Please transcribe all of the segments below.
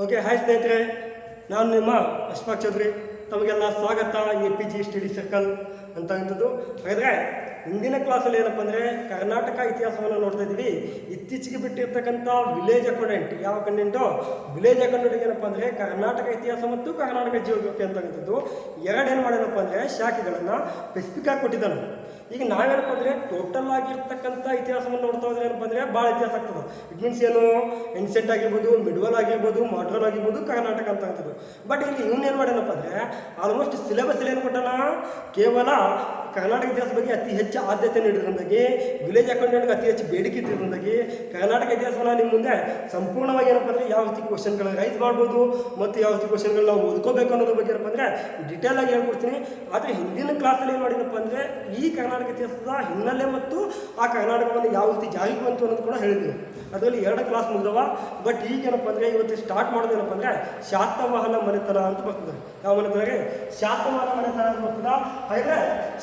Okay, hi ಸ್ನೇಹಿತರೆ. ನಾನು ನಿಮ್ಮ ಅಶ್ಫಾಕ್ ಚೌಧರಿ. ತಮಗೆಲ್ಲ ಸ್ವಾಗತ A P G study circle ಅಂತ ಅಂಥದ್ದು ಹಾಗಾದರೆ ಹಿಂದಿನ ಕ್ಲಾಸಲ್ಲಿ ಏನಪ್ಪ ಅಂದರೆ ಕರ್ನಾಟಕ ಇತಿಹಾಸವನ್ನು ನೋಡ್ತಾ ಇದ್ದೀವಿ. ಇತ್ತೀಚೆಗೆ ಬಿಟ್ಟಿರ್ತಕ್ಕಂಥ ವಿಲೇಜ್ ಅಕೌಂಡೆಂಟ್ ಯಾವ ಕಂಟೆಂಟು ವಿಲೇಜ್ ಅಕೌಂಟೆಂಟ್ ಏನಪ್ಪ ಅಂದರೆ ಕರ್ನಾಟಕ ಇತಿಹಾಸ ಮತ್ತು ಕರ್ನಾಟಕ ಜಿಯೋಗ್ರಫಿ ಅಂತಕ್ಕಂಥದ್ದು ಎರಡು ಏನು ಮಾಡ್ಯಾನಪ್ಪ ಅಂದರೆ ಶಾಖೆಗಳನ್ನು ಸ್ಪೆಸಿಫಿಕ್ ಆಗಿ ಕೊಟ್ಟಿದ್ದಾನೆ. ಈಗ ನಾವೇನಪ್ಪ ಅಂದರೆ ಟೋಟಲ್ ಆಗಿರ್ತಕ್ಕಂಥ ಇತಿಹಾಸವನ್ನು ನೋಡ್ತಾ ಹೋದ್ರೆ ಏನಪ್ಪ ಅಂದರೆ ಭಾಳ ಇತಿಹಾಸ ಆಗ್ತದೆ. ಇಟ್ ಮೀನ್ಸ್ ಏನು? ಎನ್ಸೆಂಟ್ ಆಗಿರ್ಬೋದು ಮಿಡ್ವಲ್ ಆಗಿರ್ಬೋದು ಮಾಡ್ರಲ್ ಆಗಿರ್ಬೋದು, ಕರ್ನಾಟಕ ಅಂತ ಆಗ್ತದೆ. ಬಟ್ ಇಲ್ಲಿ ಏನು ಮಾಡ್ಯಾನಪ್ಪ ಅಂದರೆ ಆಲ್ಮೋಸ್ಟ್ ಸಿಲೆಬಸ್ ಏನು ಕೊಟ್ಟಾನ? ಕೇವಲ ಕರ್ನಾಟಕ ಇತಿಹಾಸ ಬಗ್ಗೆ ಅತಿ ಹೆಚ್ಚು ಆದ್ಯತೆ ನೀಡಿದ್ರಿಂದಾಗಿ ವಿಲೇಜ್ ಅಕೌಂಟೆಂಟ್ಗೆ ಅತಿ ಹೆಚ್ಚು ಬೇಡಿಕೆ ಇದ್ದಿರೋದಾಗಿ ಕರ್ನಾಟಕ ಇತಿಹಾಸವನ್ನು ನಿಮ್ಮ ಮುಂದೆ ಸಂಪೂರ್ಣವಾಗಿ ಏನಪ್ಪ ಅಂದರೆ ಯಾವ ರೀತಿ ಕ್ವಶನ್ಗಳನ್ನ ರೈಸ್ ಮಾಡ್ಬೋದು ಮತ್ತು ಯಾವ ರೀತಿ ಕ್ವಶನ್ಗಳನ್ನ ನಾವು ಓದ್ಕೋಬೇಕು ಅನ್ನೋದ್ರ ಬಗ್ಗೆ ಏನಪ್ಪ ಅಂದರೆ ಡಿಟೇಲ್ ಆಗಿ ಹೇಳ್ಕೊಡ್ತೀನಿ. ಆದರೆ ಹಿಂದಿನ ಕ್ಲಾಸಲ್ಲಿ ಏನು ಮಾಡಿದಪ್ಪ ಅಂದರೆ ಈ ಕರ್ನಾಟಕ ಇತಿಹಾಸದ ಹಿನ್ನೆಲೆ ಮತ್ತು ಆ ಕರ್ನಾಟಕವನ್ನು ಯಾವ ರೀತಿ ಜಾರಿಗೆ ಬಂತು ಅನ್ನೋದು ಕೂಡ ಹೇಳಿದ್ದೀನಿ. ಅದರಲ್ಲಿ ಎರಡು ಕ್ಲಾಸ್ ಮುಗಿದವ. ಬಟ್ ಈಗೇನಪ್ಪ ಅಂದರೆ ಇವತ್ತು ಸ್ಟಾರ್ಟ್ ಮಾಡೋದೇನಪ್ಪ ಅಂದರೆ ಶಾತವಾಹನ ಮನೆತನ ಅಂತ ಬರ್ತದೆ. ಯಾವ ಮನೆತನಗೆ ಶಾತವಾಹನ ಮನೆತನ ಅಂತ ಬರ್ತದ. ಹಾಗೆ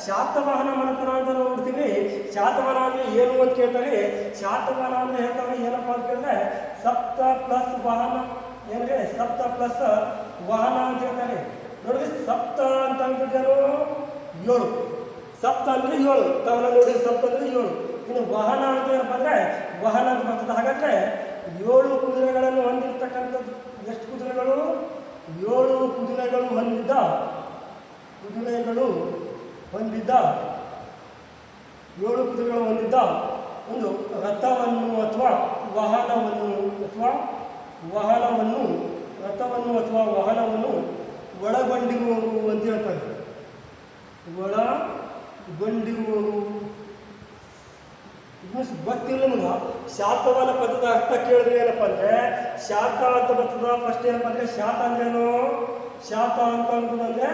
ಶಾತವಾಹನ ಮನೆತನ ಅಂತ ನಾವು ನೋಡ್ತೀವಿ ಶಾತವಾಹನ ಅಂದರೆ ಏನು ಅಂತ ಕೇಳ್ತಾರೆ ಶಾತವಾಹನ ಅಂದರೆ ಹೇಳ್ತಾರೆ ಏನಪ್ಪ ಅಂತ ಕೇಳಿದ್ರೆ ಸಪ್ತ ಪ್ಲಸ್ ವಾಹನ. ಏನಿದೆ ಸಪ್ತ ಪ್ಲಸ್ ವಾಹನ ಅಂತ ಹೇಳ್ತಾರೆ ನೋಡ್ರಿ ಸಪ್ತ ಅಂತ ಅಂತಿದ್ದೇನು ಏಳು ಸಪ್ತ ಅಂದರೆ ಏಳು. ಕವನ ನೋಡಿ ಸಪ್ತ ಅಂದರೆ ಏಳು. ಇನ್ನು ವಾಹನ ಅಂತ ಅಂದರೆ ವಾಹನ ಅಂತ ಬರ್ತದೆ. ಹಾಗಾದರೆ ಏಳು ಕುದುರೆಗಳನ್ನು ಹೊಂದಿರತಕ್ಕಂಥದ್ದು ಎಷ್ಟು ಕುದುರೆಗಳು? ಏಳು ಕುದುರೆಗಳು ಹೊಂದಿದ್ದ ಕುದುರೆಗಳು ಹೊಂದಿದ್ದ ಏಳು ಕುದುರೆಗಳು ಹೊಂದಿದ್ದ ಒಂದು ರಥವನ್ನು ಅಥವಾ ವಾಹನವನ್ನು ಅಥವಾ ವಾಹನವನ್ನು, ರಥವನ್ನು ಅಥವಾ ವಾಹನವನ್ನು ಒಳಗೊಂಡಿರುವವರು ಅಂತ ಹೇಳ್ತಾರೆ. ಮೀನ್ಸ್ ಗೊತ್ತಿಲ್ಲ ನಮ್ಗ. ಶಾತವಾದ ಪದದ ಅರ್ಥ ಕೇಳಿದ್ರೆ ಏನಪ್ಪ ಅಂದರೆ ಶಾತ ಅಂತ ಬರ್ತದ ಫಸ್ಟ್ ಏನಪ್ಪ ಅಂದರೆ ಶಾತ ಅಂದ್ರೇನು ಶಾತ ಅಂತ ಅಂತಂದ್ರೆ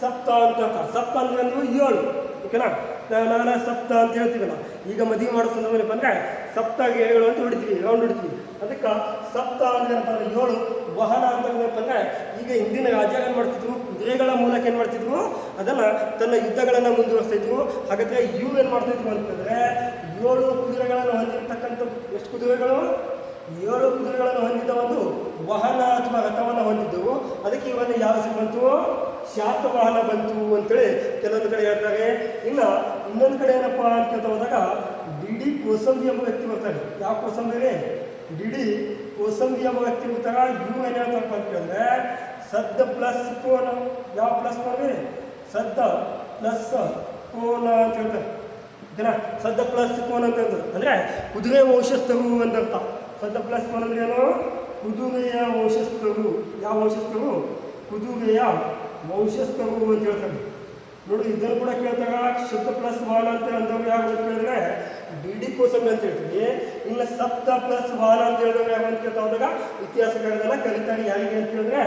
ಸಪ್ತ ಅಂತ ಸಪ್ತ ಅಂದ್ರೆ ಏಳು, ಓಕೆನಾ? ನಾನು ಸಪ್ತ ಅಂತ ಹೇಳ್ತೀವಲ್ಲ. ಈಗ ಮದುವೆ ಮಾಡೋ ಸಂದರ್ಭ ಏನಪ್ಪ ಅಂದರೆ ಸಪ್ತ ಏಳು ಅಂತ ಹೊಡಿತೀವಿ ರೌಂಡ್ ಹೊಡಿತೀವಿ. ಅದಕ್ಕೆ ಸಪ್ತ ಏನಪ್ಪ ಅಂದರೆ ಏಳು, ವಾಹನ ಅಂತ ಅಂದ್ರೆ ಈಗ ಹಿಂದಿನ ರಾಜ್ಯಗಳು ಏನು ಮಾಡ್ತಿದ್ರು? ಕುದುರೆಗಳ ಮೂಲಕ ಏನು ಮಾಡ್ತಿದ್ರು? ಅದನ್ನು ತನ್ನ ಯುದ್ಧಗಳನ್ನು ಮುಂದುವರಿಸ್ತಾ ಇದ್ರು ಹಾಗಾದರೆ ಇವು ಏನು ಮಾಡ್ತಿದ್ರು ಅಂತಂದರೆ ಏಳು ಕುದುರೆಗಳನ್ನು ಹೊಂದಿರತಕ್ಕಂಥ ಎಷ್ಟು ಕುದುರೆಗಳು? ಏಳು ಕುದುರೆಗಳನ್ನು ಹೊಂದಿದ್ದ ಒಂದು ವಾಹನ ಅಥವಾ ರಥವನ್ನು ಹೊಂದಿದ್ದವು ಅದಕ್ಕೆ ಇವನ್ನ ಯಾವ ಹೆಸರು ಬಂತು? ಶಾತವಾಹನ ಬಂತು ಅಂತೇಳಿ ಕೆಲವೊಂದು ಕಡೆ ಹೇಳ್ತಾರೆ. ಇನ್ನು ಇನ್ನೊಂದು ಕಡೆ ಏನಪ್ಪ ಅಂತ ಹೋದಾಗ ಡಿ ಡಿ ಕೋಸಂಬಿ ಎಂಬ ವ್ಯಕ್ತಿ ಬರ್ತಾರೆ ಯಾವ ಕೋಸಂಬಿ ರೀ ಡಿ ಡಿ ಕೋಸಂಬಿ ಎಂಬ ವ್ಯಕ್ತಿ ಬರ್ತಾರ ಇವು ಏನು ಹೇಳ್ತಾರಪ್ಪ ಅಂತ ಕೇಳಿದ್ರೆ ಸದ್ದ ಪ್ಲಸ್ ಕೋನ ಯಾವ ಪ್ಲಸ್ ಮಾಡ್ರಿ ಸದ್ದ ಪ್ಲಸ್ ಕೋನ ಅಂತ ಹೇಳ್ತಾರೆ ಓಕೆನಾ ಸದ್ದ ಪ್ಲಸ್ ಕೋನ್ ಅಂತ ಅಂದ್ರು ಅಂದರೆ ಕುದುರೆ ವಂಶಸ್ಥರು ಅಂತ ಅರ್ಥ ಸದ್ದ ಪ್ಲಸ್ ಕೋನ್ ಅಂದ್ರೆ ಏನು ಕುದುರೆಯ ವಂಶಸ್ಥರು ಯಾವ ವಂಶಸ್ಥರು ಕುದುರೆಯ ವಂಶಸ್ಥರು ಅಂತ ಹೇಳ್ತಾರೆ ನೋಡಿ ಇದನ್ನು ಕೂಡ ಕೇಳ್ತಾಗ ಶುದ್ಧ ಪ್ಲಸ್ ವಾಹನ ಅಂತ ಅಂದವ್ರು ಯಾರು ಅಂತ ಕೇಳಿದ್ರೆ ಡಿ ಡಿ ಕೋಸಂಬಿ ಅಂತ ಹೇಳ್ತೀವಿ ಇನ್ನು ಸಪ್ತ ಪ್ಲಸ್ ವಾಹನ ಅಂತ ಹೇಳಿದ್ರೆ ಯಾವ ಅಂತ ಹೋದಾಗ ಇತಿಹಾಸಗಳನ್ನೆಲ್ಲ ಕಲಿತಾರೆ ಯಾರಿಗೆ ಅಂತ ಹೇಳಿದ್ರೆ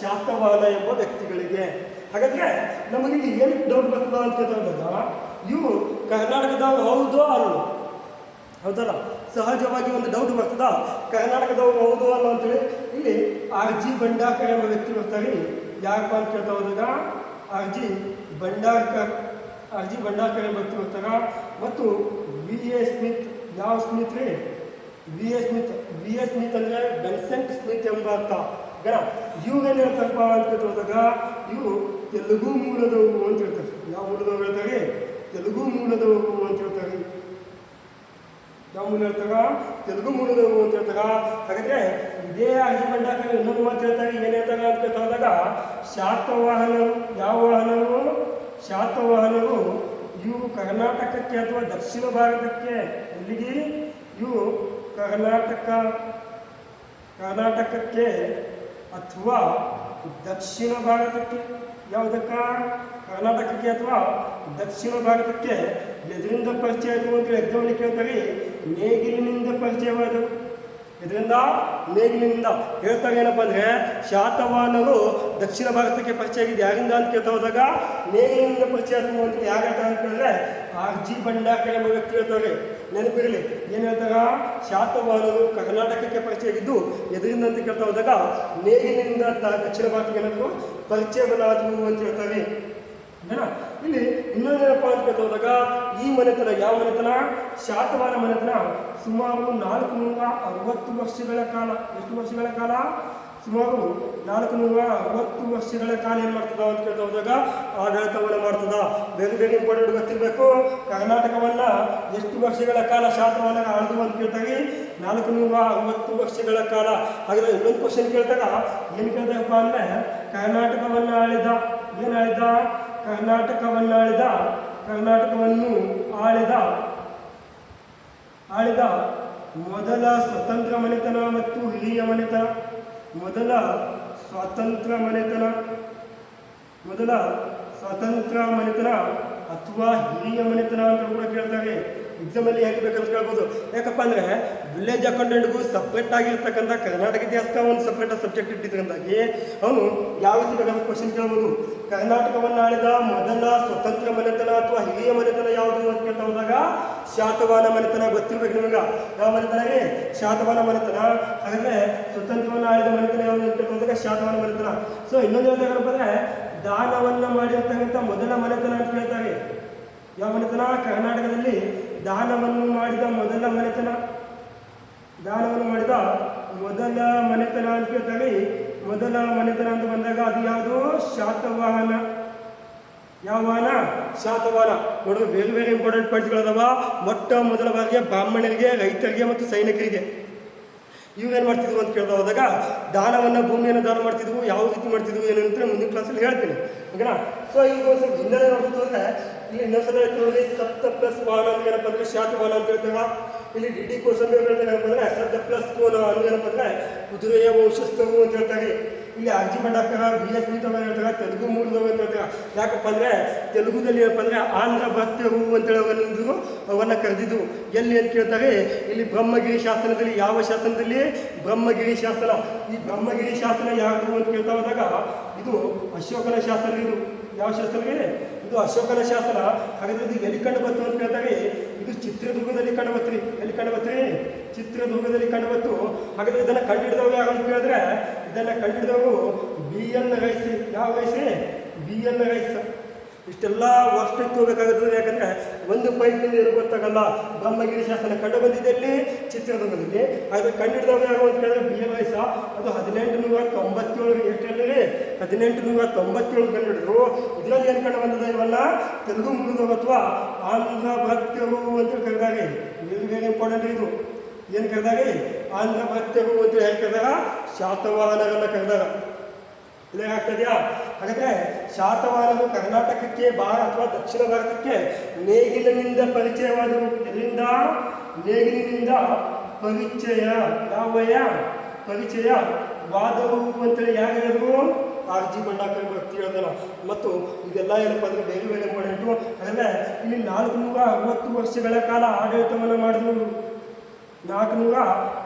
ಶಾತವಾಹನ ಎಂಬ ವ್ಯಕ್ತಿಗಳಿಗೆ. ಹಾಗಾದ್ರೆ ನಮಗೆ ಇಲ್ಲಿ ಏನು ಡೌಟ್ ಬರ್ತದ ಅಂತ ಕೇಳ್ತಾ ಹೋದಾಗ, ಇವು ಕರ್ನಾಟಕದವ್ರು ಹೌದೋ ಅಲ್ಲ? ಹೌದಲ್ಲ? ಸಹಜವಾಗಿ ಒಂದು ಡೌಟ್ ಬರ್ತದ? ಕರ್ನಾಟಕದವ್ರು ಹೌದು ಅಲ್ಲ ಅಂತೇಳಿ ಇಲ್ಲಿ ಆರ್ ಜಿ ಬಂಡಾರ್ಕರ್ ಎಂಬ ವ್ಯಕ್ತಿ ಬರ್ತಾರೆ ಯಾಕಪ್ಪ ಅಂತ ಕೇಳ್ತಾ ಹೋದಾಗ, R G Bhandarkar R G Bhandarkar ಎಂಬ ವ್ಯಕ್ತಿ ಬರ್ತಾರ ಮತ್ತು ವಿ ಎ ಸ್ಮಿತ್ ಯಾವ ಸ್ಮಿತ್ ರೀ V A Smith V A Smith ಅಂದರೆ ಬೆನ್ಸೆಂಟ್ ಸ್ಮಿತ್ ಎಂಬ ಅರ್ಥ. ಗಣ ಇವು ಏನು ಹೇಳ್ತಾರಪ್ಪ ಅಂತ ಹೋದಾಗ ಇವು ತೆಲುಗು ಮೂಲದವು ಅಂತ ಹೇಳ್ತಾರೆ. ಯಾವ ಮೂಲದವ್ರು ಹೇಳ್ತಾರೆ? ತೆಲುಗು ಮೂಲದವರು ಅಂತ ಹೇಳ್ತಾರೆ. ಯಾವ ಮೂಲ ಹೇಳ್ತಾರ ತೆಲುಗು ಮೂಲದವು ಅಂತ ಹೇಳ್ತಾರ ಹಾಗಾದ್ರೆ ಇದೇ ಅರ್ಜಿಬಂಡಾಕ ಇನ್ನೊಂದು ಮಾತು ಹೇಳ್ತಾರೆ, ಏನು ಹೇಳ್ತಾರೆ ಅಂತ ಕೇಳ್ತಾ ಹೋದಾಗ ಶಾತವಾಹನರು ಯಾವ ವಾಹನರು ಶಾತವಾಹನರು ಇವು ಕರ್ನಾಟಕಕ್ಕೆ ಅಥವಾ ದಕ್ಷಿಣ ಭಾರತಕ್ಕೆ ಎಲ್ಲಿಗೆ? ಇವು ಕರ್ನಾಟಕ, ಕರ್ನಾಟಕಕ್ಕೆ ಅಥವಾ ದಕ್ಷಿಣ ಭಾರತಕ್ಕೆ? ಯಾವುದಕ್ಕ? ಕರ್ನಾಟಕಕ್ಕೆ ಅಥವಾ ದಕ್ಷಿಣ ಭಾರತಕ್ಕೆ? ಎದರಿಂದ ಪರಿಚಯ ಆದವು ಅಂತೇಳಿ ಎಕ್ಸಾಮ್ಲಿ ಕೇಳ್ತಾರೆ. ನೇಗಿಲಿನಿಂದ ಪರಿಚಯವಾದವು ಇದರಿಂದ ನೇಗಿಲಿನಿಂದ ಹೇಳ್ತಾರೆ ಏನಪ್ಪ ಅಂದರೆ ಶಾತವಾಹನರು ದಕ್ಷಿಣ ಭಾರತಕ್ಕೆ ಪರಿಚಯ ಆಗಿದೆ ಯಾರಿಂದ ಅಂತ ಕೇಳ್ತಾ ಹೋದಾಗ ನೇಗಿಲಿನಿಂದ ಪರಿಚಯ ಆದವು ಅಂತ ಯಾರು ಹೇಳ್ತಾರೆ ಅಂತ ಕೇಳಿದ್ರೆ, ಆರ್ ಜಿ ಭಂಡಾರ್ಕರ್ ಎಂಬ ವ್ಯಕ್ತಿ ಹೇಳ್ತಾರೆ. ನೆನಪಿರಲಿ, ಏನು ಹೇಳ್ತಾರ? ಶಾತವಾಹನರು ಕರ್ನಾಟಕಕ್ಕೆ ಪರಿಚಯ ಆಗಿದ್ದು ಎದರಿಂದ ಅಂತ ಕೇಳ್ತಾ ಹೋದಾಗ ನೇಗಿಲಿನಿಂದ ತ- ದಕ್ಷಿಣ ಭಾರತಕ್ಕೆ ಏನಾದ್ರು ಪರಿಚಯಗಳಾದವು ಅಂತ ಹೇಳ್ತಾರೆ. ಏನ ಇಲ್ಲಿ ಇನ್ನೊಂದೇನಪ್ಪ ಅಂತ ಕೇಳ್ತಾ ಹೋದಾಗ ಈ ಮನೆತನ ಯಾವ ಮನೆತನ? ಶಾತವಾನ ಮನೆತನ. ಸುಮಾರು ನಾಲ್ಕು ನೂರ ಅರವತ್ತು ವರ್ಷಗಳ ಕಾಲ. ಎಷ್ಟು ವರ್ಷಗಳ ಕಾಲ? ಸುಮಾರು ನಾಲ್ಕು ನೂರ ಅರವತ್ತು ವರ್ಷಗಳ ಕಾಲ ಏನು ಮಾಡ್ತದ ಅಂತ ಕೇಳ್ತಾ ಹೋದಾಗ ಆಡಳಿತವನ್ನು ಮಾಡ್ತದ. ಬೇರೆ ಬೇರೆ ಇಂಪಾರ್ಟೆಂಟ್ ಗೊತ್ತಿರಬೇಕು. ಕರ್ನಾಟಕವನ್ನ ಎಷ್ಟು ವರ್ಷಗಳ ಕಾಲ ಶಾತವಾನ ಆಳಿದು ಅಂತ ಕೇಳ್ತಾಗಿ ನಾಲ್ಕು ನೂರ ಅರವತ್ತು ವರ್ಷಗಳ ಕಾಲ. ಹಾಗಾದ್ರೆ ಇನ್ನೊಂದು ಕ್ವಶನ್ ಕೇಳ್ತಾಗ ಏನು ಕೇಳ್ತಾರಪ್ಪ ಅಂದ್ರೆ ಕರ್ನಾಟಕವನ್ನ ಆಳಿದ, ಏನು ಆಳಿದ? ಕರ್ನಾಟಕವನ್ನ ಆಳಿದ ಕರ್ನಾಟಕವನ್ನು ಆಳಿದ ಆಳಿದ ಮೊದಲ ಸ್ವತಂತ್ರ ಮನೆತನ ಮತ್ತು ಹಿರಿಯ ಮನೆತನ, ಮೊದಲ ಸ್ವಾತಂತ್ರ್ಯ ಮನೆತನ, ಮೊದಲ ಸ್ವತಂತ್ರ ಮನೆತನ ಅಥವಾ ಹಿರಿಯ ಮನೆತನ ಅಂತ ಕೂಡ ಕೇಳ್ತಾರೆ. ಎಕ್ಸಾಮಲ್ಲಿ ಹೇಗೆ ಬೇಕಂತ ಕೇಳ್ಬೋದು. ಯಾಕಪ್ಪ ಅಂದರೆ ವಿಲೇಜ್ ಅಕೌಂಟೆಂಟ್ಗೂ ಸಪ್ರೇಟ್ ಆಗಿರ್ತಕ್ಕಂಥ ಕರ್ನಾಟಕ ಇತಿಹಾಸಕ್ಕೆ ಒಂದು ಸಪ್ರೇಟ್ ಸಬ್ಜೆಕ್ಟ್ ಇಟ್ಟಿದ್ದಕ್ಕಂಥಾಗಿ ಅವನು ಯಾವ ರೀತಿ ಬೇಕಾದ ಕ್ವಶನ್ ಕೇಳ್ಬೋದು. ಕರ್ನಾಟಕವನ್ನು ಆಳಿದ ಮೊದಲ ಸ್ವತಂತ್ರ ಮನೆತನ ಅಥವಾ ಹಿರಿಯ ಮನೆತನ ಯಾವುದು ಅಂತ ಕೇಳ್ತಾ ಹೋದಾಗ ಶಾತವಾನ ಮನೆತನ ಗೊತ್ತಿರ್ಬೇಕು ನಿಮಗೆ. ಯಾವ ಮನೆತನ ರೀ? ಶಾತವಾನ ಮನೆತನ. ಹಾಗಾದ್ರೆ ಸ್ವತಂತ್ರವನ್ನು ಆಳಿದ ಮನೆತನ ಯಾವುದು ಅಂತ ಕೇಳ್ತಾ ಶಾತವಾನ ಮನೆತನ. ಸೊ ಇನ್ನೊಂದು ಹೇಳ್ತಾರಪ್ಪ ಅಂದರೆ, ದಾನವನ್ನು ಮಾಡಿರ್ತಕ್ಕಂಥ ಮೊದಲ ಮನೆತನ ಅಂತ ಕೇಳ್ತಾರೆ ಯಾವ ಮನೆತನ? ಕರ್ನಾಟಕದಲ್ಲಿ ದಾನವನ್ನು ಮಾಡಿದ ಮೊದಲ ಮನೆತನ. ದಾನವನ್ನು ಮಾಡಿದ ಮೊದಲ ಮನೆತನ ಅಂತ ಕೇಳ್ತಾರೆ ಮೊದಲ ಮನೆತನ ಅಂತ ಬಂದಾಗ ಅದು ಯಾವುದು? ಶಾತವಾಹನ. ಯಾವ ವಾಹನ? ಶಾತವಾಹನ. ನೋಡಿದ್ರೆ ಬೇರೆ ಬೇರೆ ಇಂಪಾರ್ಟೆಂಟ್ ಪಾಯಿಂಟ್ಸ್ಗಳದಾವ ಮೊಟ್ಟ ಮೊದಲ ಬಾರಿಗೆ ಬ್ರಾಹ್ಮಣರಿಗೆ, ರೈತರಿಗೆ ಮತ್ತು ಸೈನಿಕರಿಗೆ. ಇವೇನು ಮಾಡ್ತಿದ್ರು ಅಂತ ಕೇಳ್ತಾ ಹೋದಾಗ ದಾನವನ್ನು ಭೂಮಿಯನ್ನು ದಾನ ಮಾಡ್ತಿದ್ವು, ಯಾವ ರೀತಿ ಮಾಡ್ತಿದ್ವು ಏನಂತ ಮುಂದಿನ ಕ್ಲಾಸಲ್ಲಿ ಹೇಳ್ತೀನಿ. ಓಕೆನಾ? ಸೊ ಈಗ ಒಂದು ಸ್ವಲ್ಪ ಹಿನ್ನೆಲೆ ನೋಡ್ಬೋದು ಅಂದರೆ ಇಲ್ಲಿ ಇನ್ನೊಂದ್ಸಲ ನೋಡಿ ಸಪ್ತ ಪ್ಲಸ್ ವಾಹನ ಅಂದ್ರೆ ಏನಪ್ಪ ಶಾತ ಶಾತವಾಹನ ಅಂತ ಹೇಳ್ತಾರೆ ಇಲ್ಲಿ ಡಿ ಡಿ ಹೇಳ್ತಾರೆ ಏನಪ್ಪ ಅಂದ್ರೆ ಸಪ್ತ ಪ್ಲಸ್ ಕೋನ ಅಂದ್ರೆ ಏನಪ್ಪ ಅಂದರೆ ಕುದುರೆಯ ವಂಶಸ್ಥವು ಅಂತ ಹೇಳ್ತಾರೆ. ಇಲ್ಲಿ ಅರ್ಜಿ ಮಂಡಾಕರ ಬಿ ಎಸ್ ಬಿ ತಗೊಂಡು ಹೇಳ್ತಾರೆ, ತೆಲುಗು ಮೂಲದವು ಅಂತ ಹೇಳ್ತಾರೆ. ಯಾಕಪ್ಪ ಅಂದರೆ ತೆಲುಗುದಲ್ಲಿ ಏನಪ್ಪ ಅಂದರೆ ಆಂಧ್ರ ಭತ್ಯವು ಅಂತೇಳಿ ಅವರನ್ನು ಅವನ್ನ ಕರೆದಿದ್ದು. ಎಲ್ಲಿ ಅಂತ ಕೇಳ್ತಾರೆ? ಇಲ್ಲಿ ಬ್ರಹ್ಮಗಿರಿ ಶಾಸನದಲ್ಲಿ. ಯಾವ ಶಾಸನದಲ್ಲಿ? ಬ್ರಹ್ಮಗಿರಿ ಶಾಸನ. ಈ ಬ್ರಹ್ಮಗಿರಿ ಶಾಸನ ಯಾವುದು ಅಂತ ಕೇಳ್ತಾ ಹೋದಾಗ ಇದು ಅಶೋಕನ ಶಾಸನ ಇದು. ಯಾವ ಶಾಸನ ಇದು ಅಶೋಕನ ಶಾಸನ. ಹಾಗಾದ್ರೆ ಇದು ಎಲ್ಲಿ ಕಂಡು ಬಂತು ಅಂತ ಕೇಳ್ತಾರೆ, ಇದು ಚಿತ್ರದುರ್ಗದಲ್ಲಿ ಕಂಡು ಬತ್ರಿ ಎಲ್ಲಿ ಕಂಡು ಬತ್ರಿ ಚಿತ್ರದುರ್ಗದಲ್ಲಿ ಕಂಡು ಬಂತು ಹಾಗಾದ್ರೆ ಇದನ್ನು ಯಾರು ಅಂತ ಕೇಳಿದ್ರೆ, ಇದನ್ನು ಕಂಡುಹಿಡಿದವರು ಬಿ ಎನ್ ರೈಸ್ ಯಾವ ರೈಸ್ ಬಿ ಎನ್ ರೈಸ್. ಇಷ್ಟೆಲ್ಲ ವರ್ಷ ಹೋಗಬೇಕಾಗುತ್ತದೆ ಯಾಕಂದ್ರೆ ಒಂದು ಪೈಪಿಂದ ಏನು ಗೊತ್ತಾಗಲ್ಲ. ಬ್ರಹ್ಮಗಿರಿ ಶಾಸನ ಕಂಡು ಬಂದಿದ್ದಲ್ಲಿ ಚಿತ್ರದುರ್ಗದಲ್ಲಿ. ಅದು ಕಂಡಿಡಿದವರು ಯಾರು ಅಂತ ಕೇಳಿದ್ರೆ ಬಿ ಎಲ್ ವಯಸ್ಸ ಅದು ಹದಿನೆಂಟು ನೂರ ತೊಂಬತ್ತೇಳು ಎಷ್ಟು ಹೇಳಿರಿ ಹದಿನೆಂಟು ನೂರ ತೊಂಬತ್ತೇಳು ಕಂಡುಹಿಡಿದ್ರು ಇದರಲ್ಲಿ ಏನು ಕಂಡು ಬಂದದ ಇವಲ್ಲ ತೆಲುಗು ಮೂಲದವರು ಅಥವಾ ಆಂಧ್ರ ಭಕ್ತರು ಅಂತ ಕರೆದಾಗಿ ವೆರಿ ಇಂಪಾರ್ಟೆಂಟ್ ಇದು? ಏನು ಕರೆದಾಗಿ? ಆಂಧ್ರ ಭಕ್ತರು ಅಂತ ಹೇಳಿ ಕರೆದಾಗ? ಶಾತವಾಹನಗಳನ್ನ ಕರೆದಾಗ. ಹಾಗಾದರೆ ಹಾಗಾದ್ರೆ ಶಾತವಾಹನರು ಕರ್ನಾಟಕಕ್ಕೆ ಭಾರತ ಅಥವಾ ದಕ್ಷಿಣ ಭಾರತಕ್ಕೆ ನೇಗಿಲಿನಿಂದ ಪರಿಚಯವಾದರು ಇದರಿಂದ ನೇಗಿಲಿನಿಂದ ಪರಿಚಯ ಯಾವಯ ಪರಿಚಯ ವಾದವು ಅಂತೇಳಿ ಯಾರು ಹೇಳಿದ್ರು? ಆರ್ ಜಿ ಬಂಡಾಕರ್ ಭಕ್ತಿ ಹೇಳ್ತಾನ ಮತ್ತು ಇದೆಲ್ಲ ಏನಪ್ಪ ಅಂದರೆ ಬೇರೆ ಬೇರೆ ಇಂಪಾರ್ಟೆಂಟು ಹಾಗಾದ್ರೆ ಇಲ್ಲಿ ನಾಲ್ಕು ನೂರ ಅರವತ್ತು ವರ್ಷಗಳ ಕಾಲ ಆಡಳಿತವನ್ನು ಮಾಡಿದ್ರು. ನಾಲ್ಕುನೂರ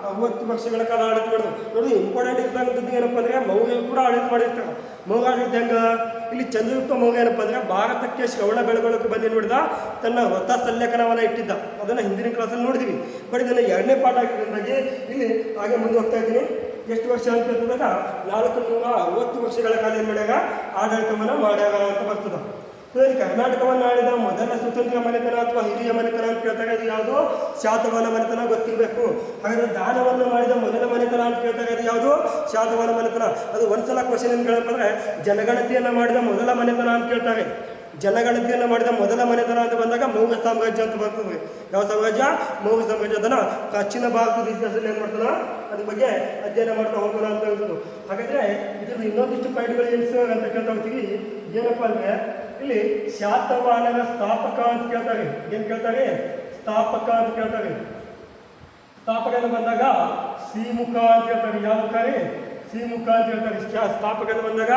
ಅರವತ್ತು ವರ್ಷಗಳ ಕಾಲ ಆಡಳಿತ ಮಾಡಿದ್ರು ನೋಡಿ ಇಂಪಾರ್ಟೆಂಟ್ ಇರ್ತಕ್ಕಂಥದ್ದು ಏನಪ್ಪ ಅಂದರೆ ಮೌರ್ಯ ಕೂಡ ಆಡಳಿತ ಮಾಡಿರ್ತಾರೆ. ಮೌರ್ಯ ಆಡಳಿತ ಹೆಂಗ? ಇಲ್ಲಿ ಚಂದ್ರಗುಪ್ತ ಮೌರ್ಯ ಏನಪ್ಪ ಅಂದರೆ ಭಾರತಕ್ಕೆ ಶ್ರವಣ ಬೆಳಗೊಳಕ್ಕೆ ಬಂದು ಏನು ಮಾಡಿದ? ತನ್ನ ಹೊಸ ಸಲ್ಲೇಖನವನ್ನು ಇಟ್ಟಿದ್ದ. ಅದನ್ನು ಹಿಂದಿನ ಕ್ಲಾಸಲ್ಲಿ ನೋಡಿದ್ದೀವಿ ಬಟ್ ಇದನ್ನು ಎರಡನೇ ಪಾಠ ಆಗಿರೋದ್ರಿಂದಾಗಿ ಇಲ್ಲಿ ಹಾಗೆ ಮುಂದೆ ಹೋಗ್ತಾ ಇದ್ದೀನಿ. ಎಷ್ಟು ವರ್ಷ ಅಂತ ನಾಲ್ಕು ನೂರ ಅರವತ್ತು ವರ್ಷಗಳ ಕಾಲ ಏನು ಮಾಡ್ಯಾಗ? ಆಡಳಿತವನ್ನು ಮಾಡ್ಯಾಗ ಅಂತ ಬರ್ತದೆ. ಇಲ್ಲಿ ಕರ್ನಾಟಕವನ್ನು ಆಳಿದ ಮೊದಲ ಸ್ವತಂತ್ರ ಮನೆತನ ಅಥವಾ ಹಿರಿಯ ಮನೆತನ ಅಂತ ಕೇಳ್ತಾರೆ ಅದು ಯಾವುದು ಶಾತವನ ಮನೆತನ ಗೊತ್ತಿರಬೇಕು. ಹಾಗಾದ್ರೆ ದಾನವನ್ನು ಮಾಡಿದ ಮೊದಲ ಮನೆತನ ಅಂತ ಕೇಳ್ತಾರೆ ಅದು ಯಾವುದು? ಶಾತವನ ಮನೆತನ. ಅದು ಒಂದ್ಸಲ ಕ್ವಶನ್ ಏನು ಕೇಳಪ್ಪ ಅಂದರೆ ಜನಗಣತಿಯನ್ನು ಮಾಡಿದ ಮೊದಲ ಮನೆತನ ಅಂತ ಕೇಳ್ತಾರೆ. ಜನಗಣತಿಯನ್ನು ಮಾಡಿದ ಮೊದಲ ಮನೆತನ ಅಂತ ಬಂದಾಗ ಮೌರ್ಯ ಸಾಮ್ರಾಜ್ಯ ಅಂತ ಬರ್ತದೆ. ಯಾವ ಸಾಮ್ರಾಜ್ಯ? ಮೌರ್ಯ ಸಾಮ್ರಾಜ್ಯ ಅದನ್ನು ಪ್ರಾಚೀನ ಭಾರತದ ಇತಿಹಾಸದಲ್ಲಿ ಏನು ಮಾಡ್ತಾನ ಅದ್ರ ಬಗ್ಗೆ ಅಧ್ಯಯನ ಮಾಡ್ತಾ ಹೋಗೋಣ ಅಂತ ಹೇಳ್ಬೋದು ಹಾಗಾದ್ರೆ ಇದರಲ್ಲಿ ಇನ್ನೊಂದಿಷ್ಟು ಪಾಯಿಂಟ್ಗಳು ಏನು ಅಂತ ಕೇಳ್ತಾ ಹೋಗ್ತೀವಿ. ಏನಪ್ಪ ಅಂದರೆ ಇಲ್ಲಿ ಶಾತವಾಹನರ ಸ್ಥಾಪಕ ಅಂತ ಕೇಳ್ತಾರೆ. ಏನು ಕೇಳ್ತಾರೆ? ಸ್ಥಾಪಕ ಅಂತ ಕೇಳ್ತಾರೆ. ಸ್ಥಾಪಕ ಅಂತ ಬಂದಾಗ? ಶ್ರೀಮುಖ ಅಂತ ಹೇಳ್ತಾರೆ ಯಾವ ಮುಖ ಅಂತ ಹೇಳ್ತಾರೆ ಶಾ- ಸ್ಥಾಪಕ ಅಂತ ಬಂದಾಗ?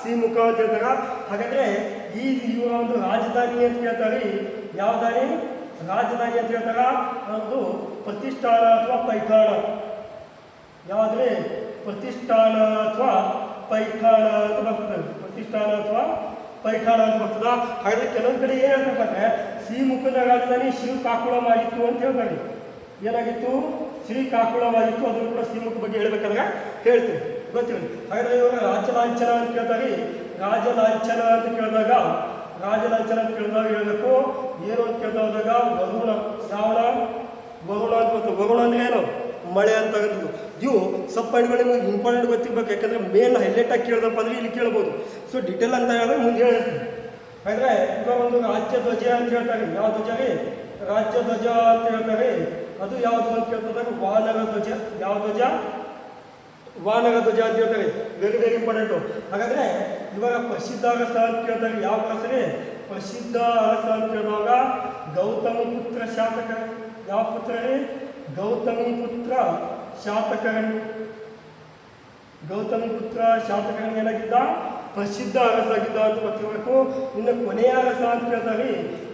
ಶ್ರೀಮುಖ ಅಂತ ಹೇಳ್ತಾರೆ ಹಾಗಾದ್ರೆ ಈ ಇವರ ಒಂದು ರಾಜಧಾನಿ ಅಂತ ಕೇಳ್ತಾರೆ. ಯಾವ ದಾನಿ ರಾಜಧಾನಿ ಅಂತ ಹೇಳ್ತಾರ ಒಂದು ಪ್ರತಿಷ್ಠಾನ ಅಥವಾ ಪೈಠಾಣ ಯಾವುದ್ರೆ? ಪ್ರತಿಷ್ಠಾನ ಅಥವಾ ಪೈಠಾಣ ಅಂತ ಬರ್ತದೆ. ಪ್ರತಿಷ್ಠಾನ ಅಥವಾ ಪೈಠಾಣ ಅಂತ ಬರ್ತದ? ಹಾಗಾದ್ರೆ ಕೆಲವೊಂದು ಕಡೆ ಏನು ಹೇಳ್ತಪ್ಪ ಅಂದ್ರೆ ಶ್ರೀಮುಖದ ರಾಜಧಾನಿ ಶ್ರೀಕಾಕುಳವಾಗಿತ್ತು ಅಂತ ಹೇಳ್ತಾರೆ ಏನಾಗಿತ್ತು? ಶ್ರೀಕಾಕುಳವಾಗಿತ್ತು, ಅದನ್ನು ಕೂಡ ಶ್ರೀಮುಖ ಬಗ್ಗೆ ಹೇಳ್ಬೇಕಾದ್ರೆ ಹೇಳ್ತೀನಿ. ಗೊತ್ತಿರಲಿ ಹಾಗಾದ್ರೆ ಇವಾಗ ರಾಜಲಾಂಛನ ಅಂತ ಕೇಳ್ತಾರೆ. ರಾಜಲಾಂಛನ ಅಂತ ಕೇಳಿದಾಗ, ರಾಜಲಾಂಛನ ಅಂತ ಕೇಳಿದಾಗ ಹೇಳಬೇಕು. ಏನು ಅಂತ ಕೇಳ್ತಾ ಹೋದಾಗ, ವರುಣ ಶ್ರಾವಣ ವರುಣ ಅಂತ ವರುಣ ಅಂದ್ರೆ ಏನು? ಮಳೆ ಅಂತ ಇವು ಸಬ್ ಪಾಯಿಂಟ್ಗಳು ನಿಮಗೆ ಇಂಪಾರ್ಟೆಂಟ್ ಗೊತ್ತಿರ್ಬೇಕು. ಯಾಕಂದ್ರೆ ಮೇನ್ ಹೈಲೈಟ್ ಆಗಿ ಕೇಳಿದಪ್ಪ ಅಂದ್ರೆ ಇಲ್ಲಿ ಕೇಳ್ಬೋದು. ಸೊ ಡಿಟೇಲ್ ಅಂತ ಹೇಳಿದ್ರೆ ಮುಂದೆ ಹೇಳ್ತೀನಿ. ಹಾಗಾದ್ರೆ ಇವಾಗ ಒಂದು ರಾಜ್ಯ ಧ್ವಜ ಅಂತ ಹೇಳ್ತಾರೆ. ಯಾವ ಧ್ವಜ ರೀ ರಾಜ್ಯ ಧ್ವಜ ಅಂತ ಹೇಳ್ತಾರೆ. ಅದು ಯಾವುದು ಅಂತ ಕೇಳ್ತಾರೆ? ವಾನರ ಧ್ವಜ. ಯಾವ ಧ್ವಜ? ವಾನರ ಧ್ವಜ ಅಂತ ಹೇಳ್ತಾರೆ. ವೆರಿ ವೆರಿ ಇಂಪಾರ್ಟೆಂಟು ಹಾಗಾದ್ರೆ ಇವಾಗ ಪ್ರಸಿದ್ಧ ಅರಸ ಅಂತ ಕೇಳ್ತಾರೆ. ಯಾವ ಅರಸ ರೀ? ಪ್ರಸಿದ್ಧ ಅರಸ ಅಂತ ಕೇಳುವಾಗ ಗೌತಮ ಪುತ್ರ ಶಾಸಕ ಯಾವ ಪುತ್ರ ರೀ? ಗೌತಮ ಪುತ್ರ. ಶಾತಕರ್ಣಿ ಗೌತಮ ಪುತ್ರ ಶಾತಕರ್ಣಿ ಏನಾಗಿದ್ದ? ಪ್ರಸಿದ್ಧ ಅರಸ ಆಗಿದ್ದ ಅಂತ ಗೊತ್ತಿರಬೇಕು. ಇನ್ನು ಕೊನೆಯ ಅರಸ ಅಂತ ಕೇಳ್ತಾರೆ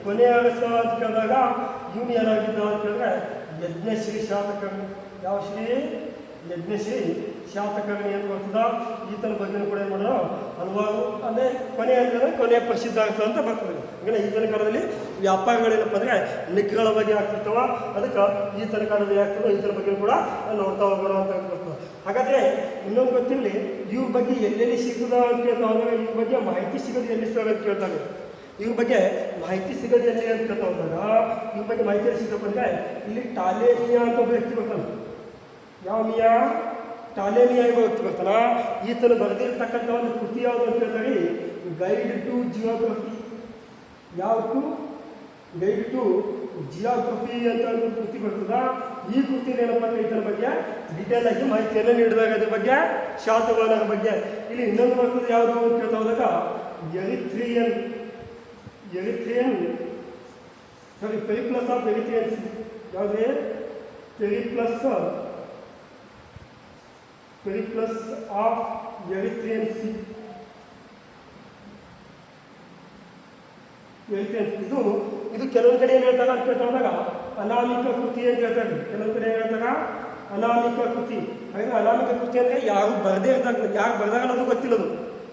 ಕೊನೆಯ ಅರಸ ಅಂತ ಕೇಳಿದಾಗ ಇವನು ಏನಾಗಿದ್ದ ಅಂತ ಕೇಳಿದ್ರೆ ಯಜ್ಞಶ್ರೀ ಶಾತಕರ್ಣಿ ಯಾವ ಶ್ರೀ? ಯಜ್ಞಶ್ರೀ ಶಾತಕರ್ಣಿ ಅಂತ ಬರ್ತದ ಈತನ ಬಗ್ಗೆ ಕೂಡ ಏನು ಮಾಡೋಣ ಹಲವಾರು ಅಂದರೆ ಕೊನೆ ಅಂದರೆ ಕೊನೆಯ ಪ್ರಸಿದ್ಧ ಆಗ್ತದೆ ಅಂತ ಬರ್ತದೆ ಅಂದರೆ ಈತನ ಕಾಲದಲ್ಲಿ ವ್ಯಾಪಾರಗಳೇನಪ್ಪ ಅಂದರೆ ಲಿಖಗಳ ಬಗ್ಗೆ ಆಗ್ತಿರ್ತವ. ಅದಕ್ಕೆ ಈತನ ಕಾಲದಲ್ಲಿ ಆಗ್ತದೆ ಈತನ ಬಗ್ಗೆ ಕೂಡ ನೋಡ್ತಾ ಹೋಗೋಣ ಅಂತ ಬರ್ತದೆ ಹಾಗಾದರೆ ಇನ್ನೊಂದು ಗೊತ್ತಿರಲಿ, ಇವ್ರ ಬಗ್ಗೆ ಎಲ್ಲೆಲ್ಲಿ ಸಿಗದ ಅಂತ ಕೇಳ್ತಾ ಇವ್ರ ಬಗ್ಗೆ ಮಾಹಿತಿ ಸಿಗೋದು ಎಲ್ಲಿ ಸಿಗೋದು ಅಂತ ಕೇಳ್ತಾರೆ ಇವ್ರ ಬಗ್ಗೆ ಮಾಹಿತಿ ಸಿಗೋದು ಎಲ್ಲಿ ಅಂತ ಕೇಳ್ತಾ ಹೋದಾಗ ಇವ್ರ ಬಗ್ಗೆ ಮಾಹಿತಿ ಸಿಗಪ್ಪ ಅಂದರೆ ಇಲ್ಲಿ ಟಾಲೇಜಿಯಾ ಅಂತ ಒಬ್ಬ ವ್ಯಕ್ತಿ ಬರ್ತಾನೆ. ಯಾವ ಮಿಯಾ? ಟಾಲೇಮಿಯಾ ಎಂಬ ವ್ಯಕ್ತಿ ಬರ್ತಾನ ಈತನು ಬರೆದಿರ್ತಕ್ಕಂಥ ಒಂದು ಕೃತಿ ಯಾವುದು ಅಂತ ಹೇಳ್ತಾರೆ ಗೈಡ್ ಟು ಜಿಯೋಗ್ರಫಿ. ಯಾವ ಟು ಗೈಡ್ ಟು ಜಿಯೋಗ್ರಫಿ ಅಂತ ಒಂದು ಕೃತಿ ಬರ್ತದ. ಈ ಕೃತಿ ಏನಪ್ಪ ಅಂದ್ರೆ ಇದರ ಬಗ್ಗೆ ಡಿಟೇಲ್ ಆಗಿ ಮಾಹಿತಿಯನ್ನು ನೀಡಿದಾಗ ಅದ್ರ ಬಗ್ಗೆ ಶಾತವಾನರ ಬಗ್ಗೆ. ಇಲ್ಲಿ ಇನ್ನೊಂದು ಬರ್ತದೆ ಯಾವುದು ಅಂತ ಕೇಳ್ತಾ ಹೋದಾಗ ಎರಿಥ್ರಿಯನ್ ಎರಿಥ್ರಿಯನ್ ಸಾರಿ ಪೆರಿಪ್ಲಸ್ ಆಫ್ ಎರಿಥ್ರಿಯನ್ಸ್ ಯಾವುದೇ? Periplus Periplus of Erythraean sea. ಹೇಳ್ತೇನೆ ಇದು ಇದು ಕೆಲವೊಂದು ಕಡೆ ಏನು ಹೇಳ್ತಾರೆ ಅಂತ ಕೇಳ್ತಾ ಹೋದಾಗ ಅನಾಮಿಕ ಕೃತಿ ಅಂತ ಹೇಳ್ತಾರೆ. ಕೆಲವೊಂದು ಕಡೆ ಏನು ಹೇಳ್ತಾರ? ಅನಾಮಿಕ ಕೃತಿ. ಹಾಗೆ ಅನಾಮಿಕ ಕೃತಿ ಅಂದರೆ ಯಾರು ಬರದೇ ಇದ್ದಾಗ, ಯಾರು ಬರ್ದಾಗಲ್ಲ ಅದು ಗೊತ್ತಿಲ್ಲದು.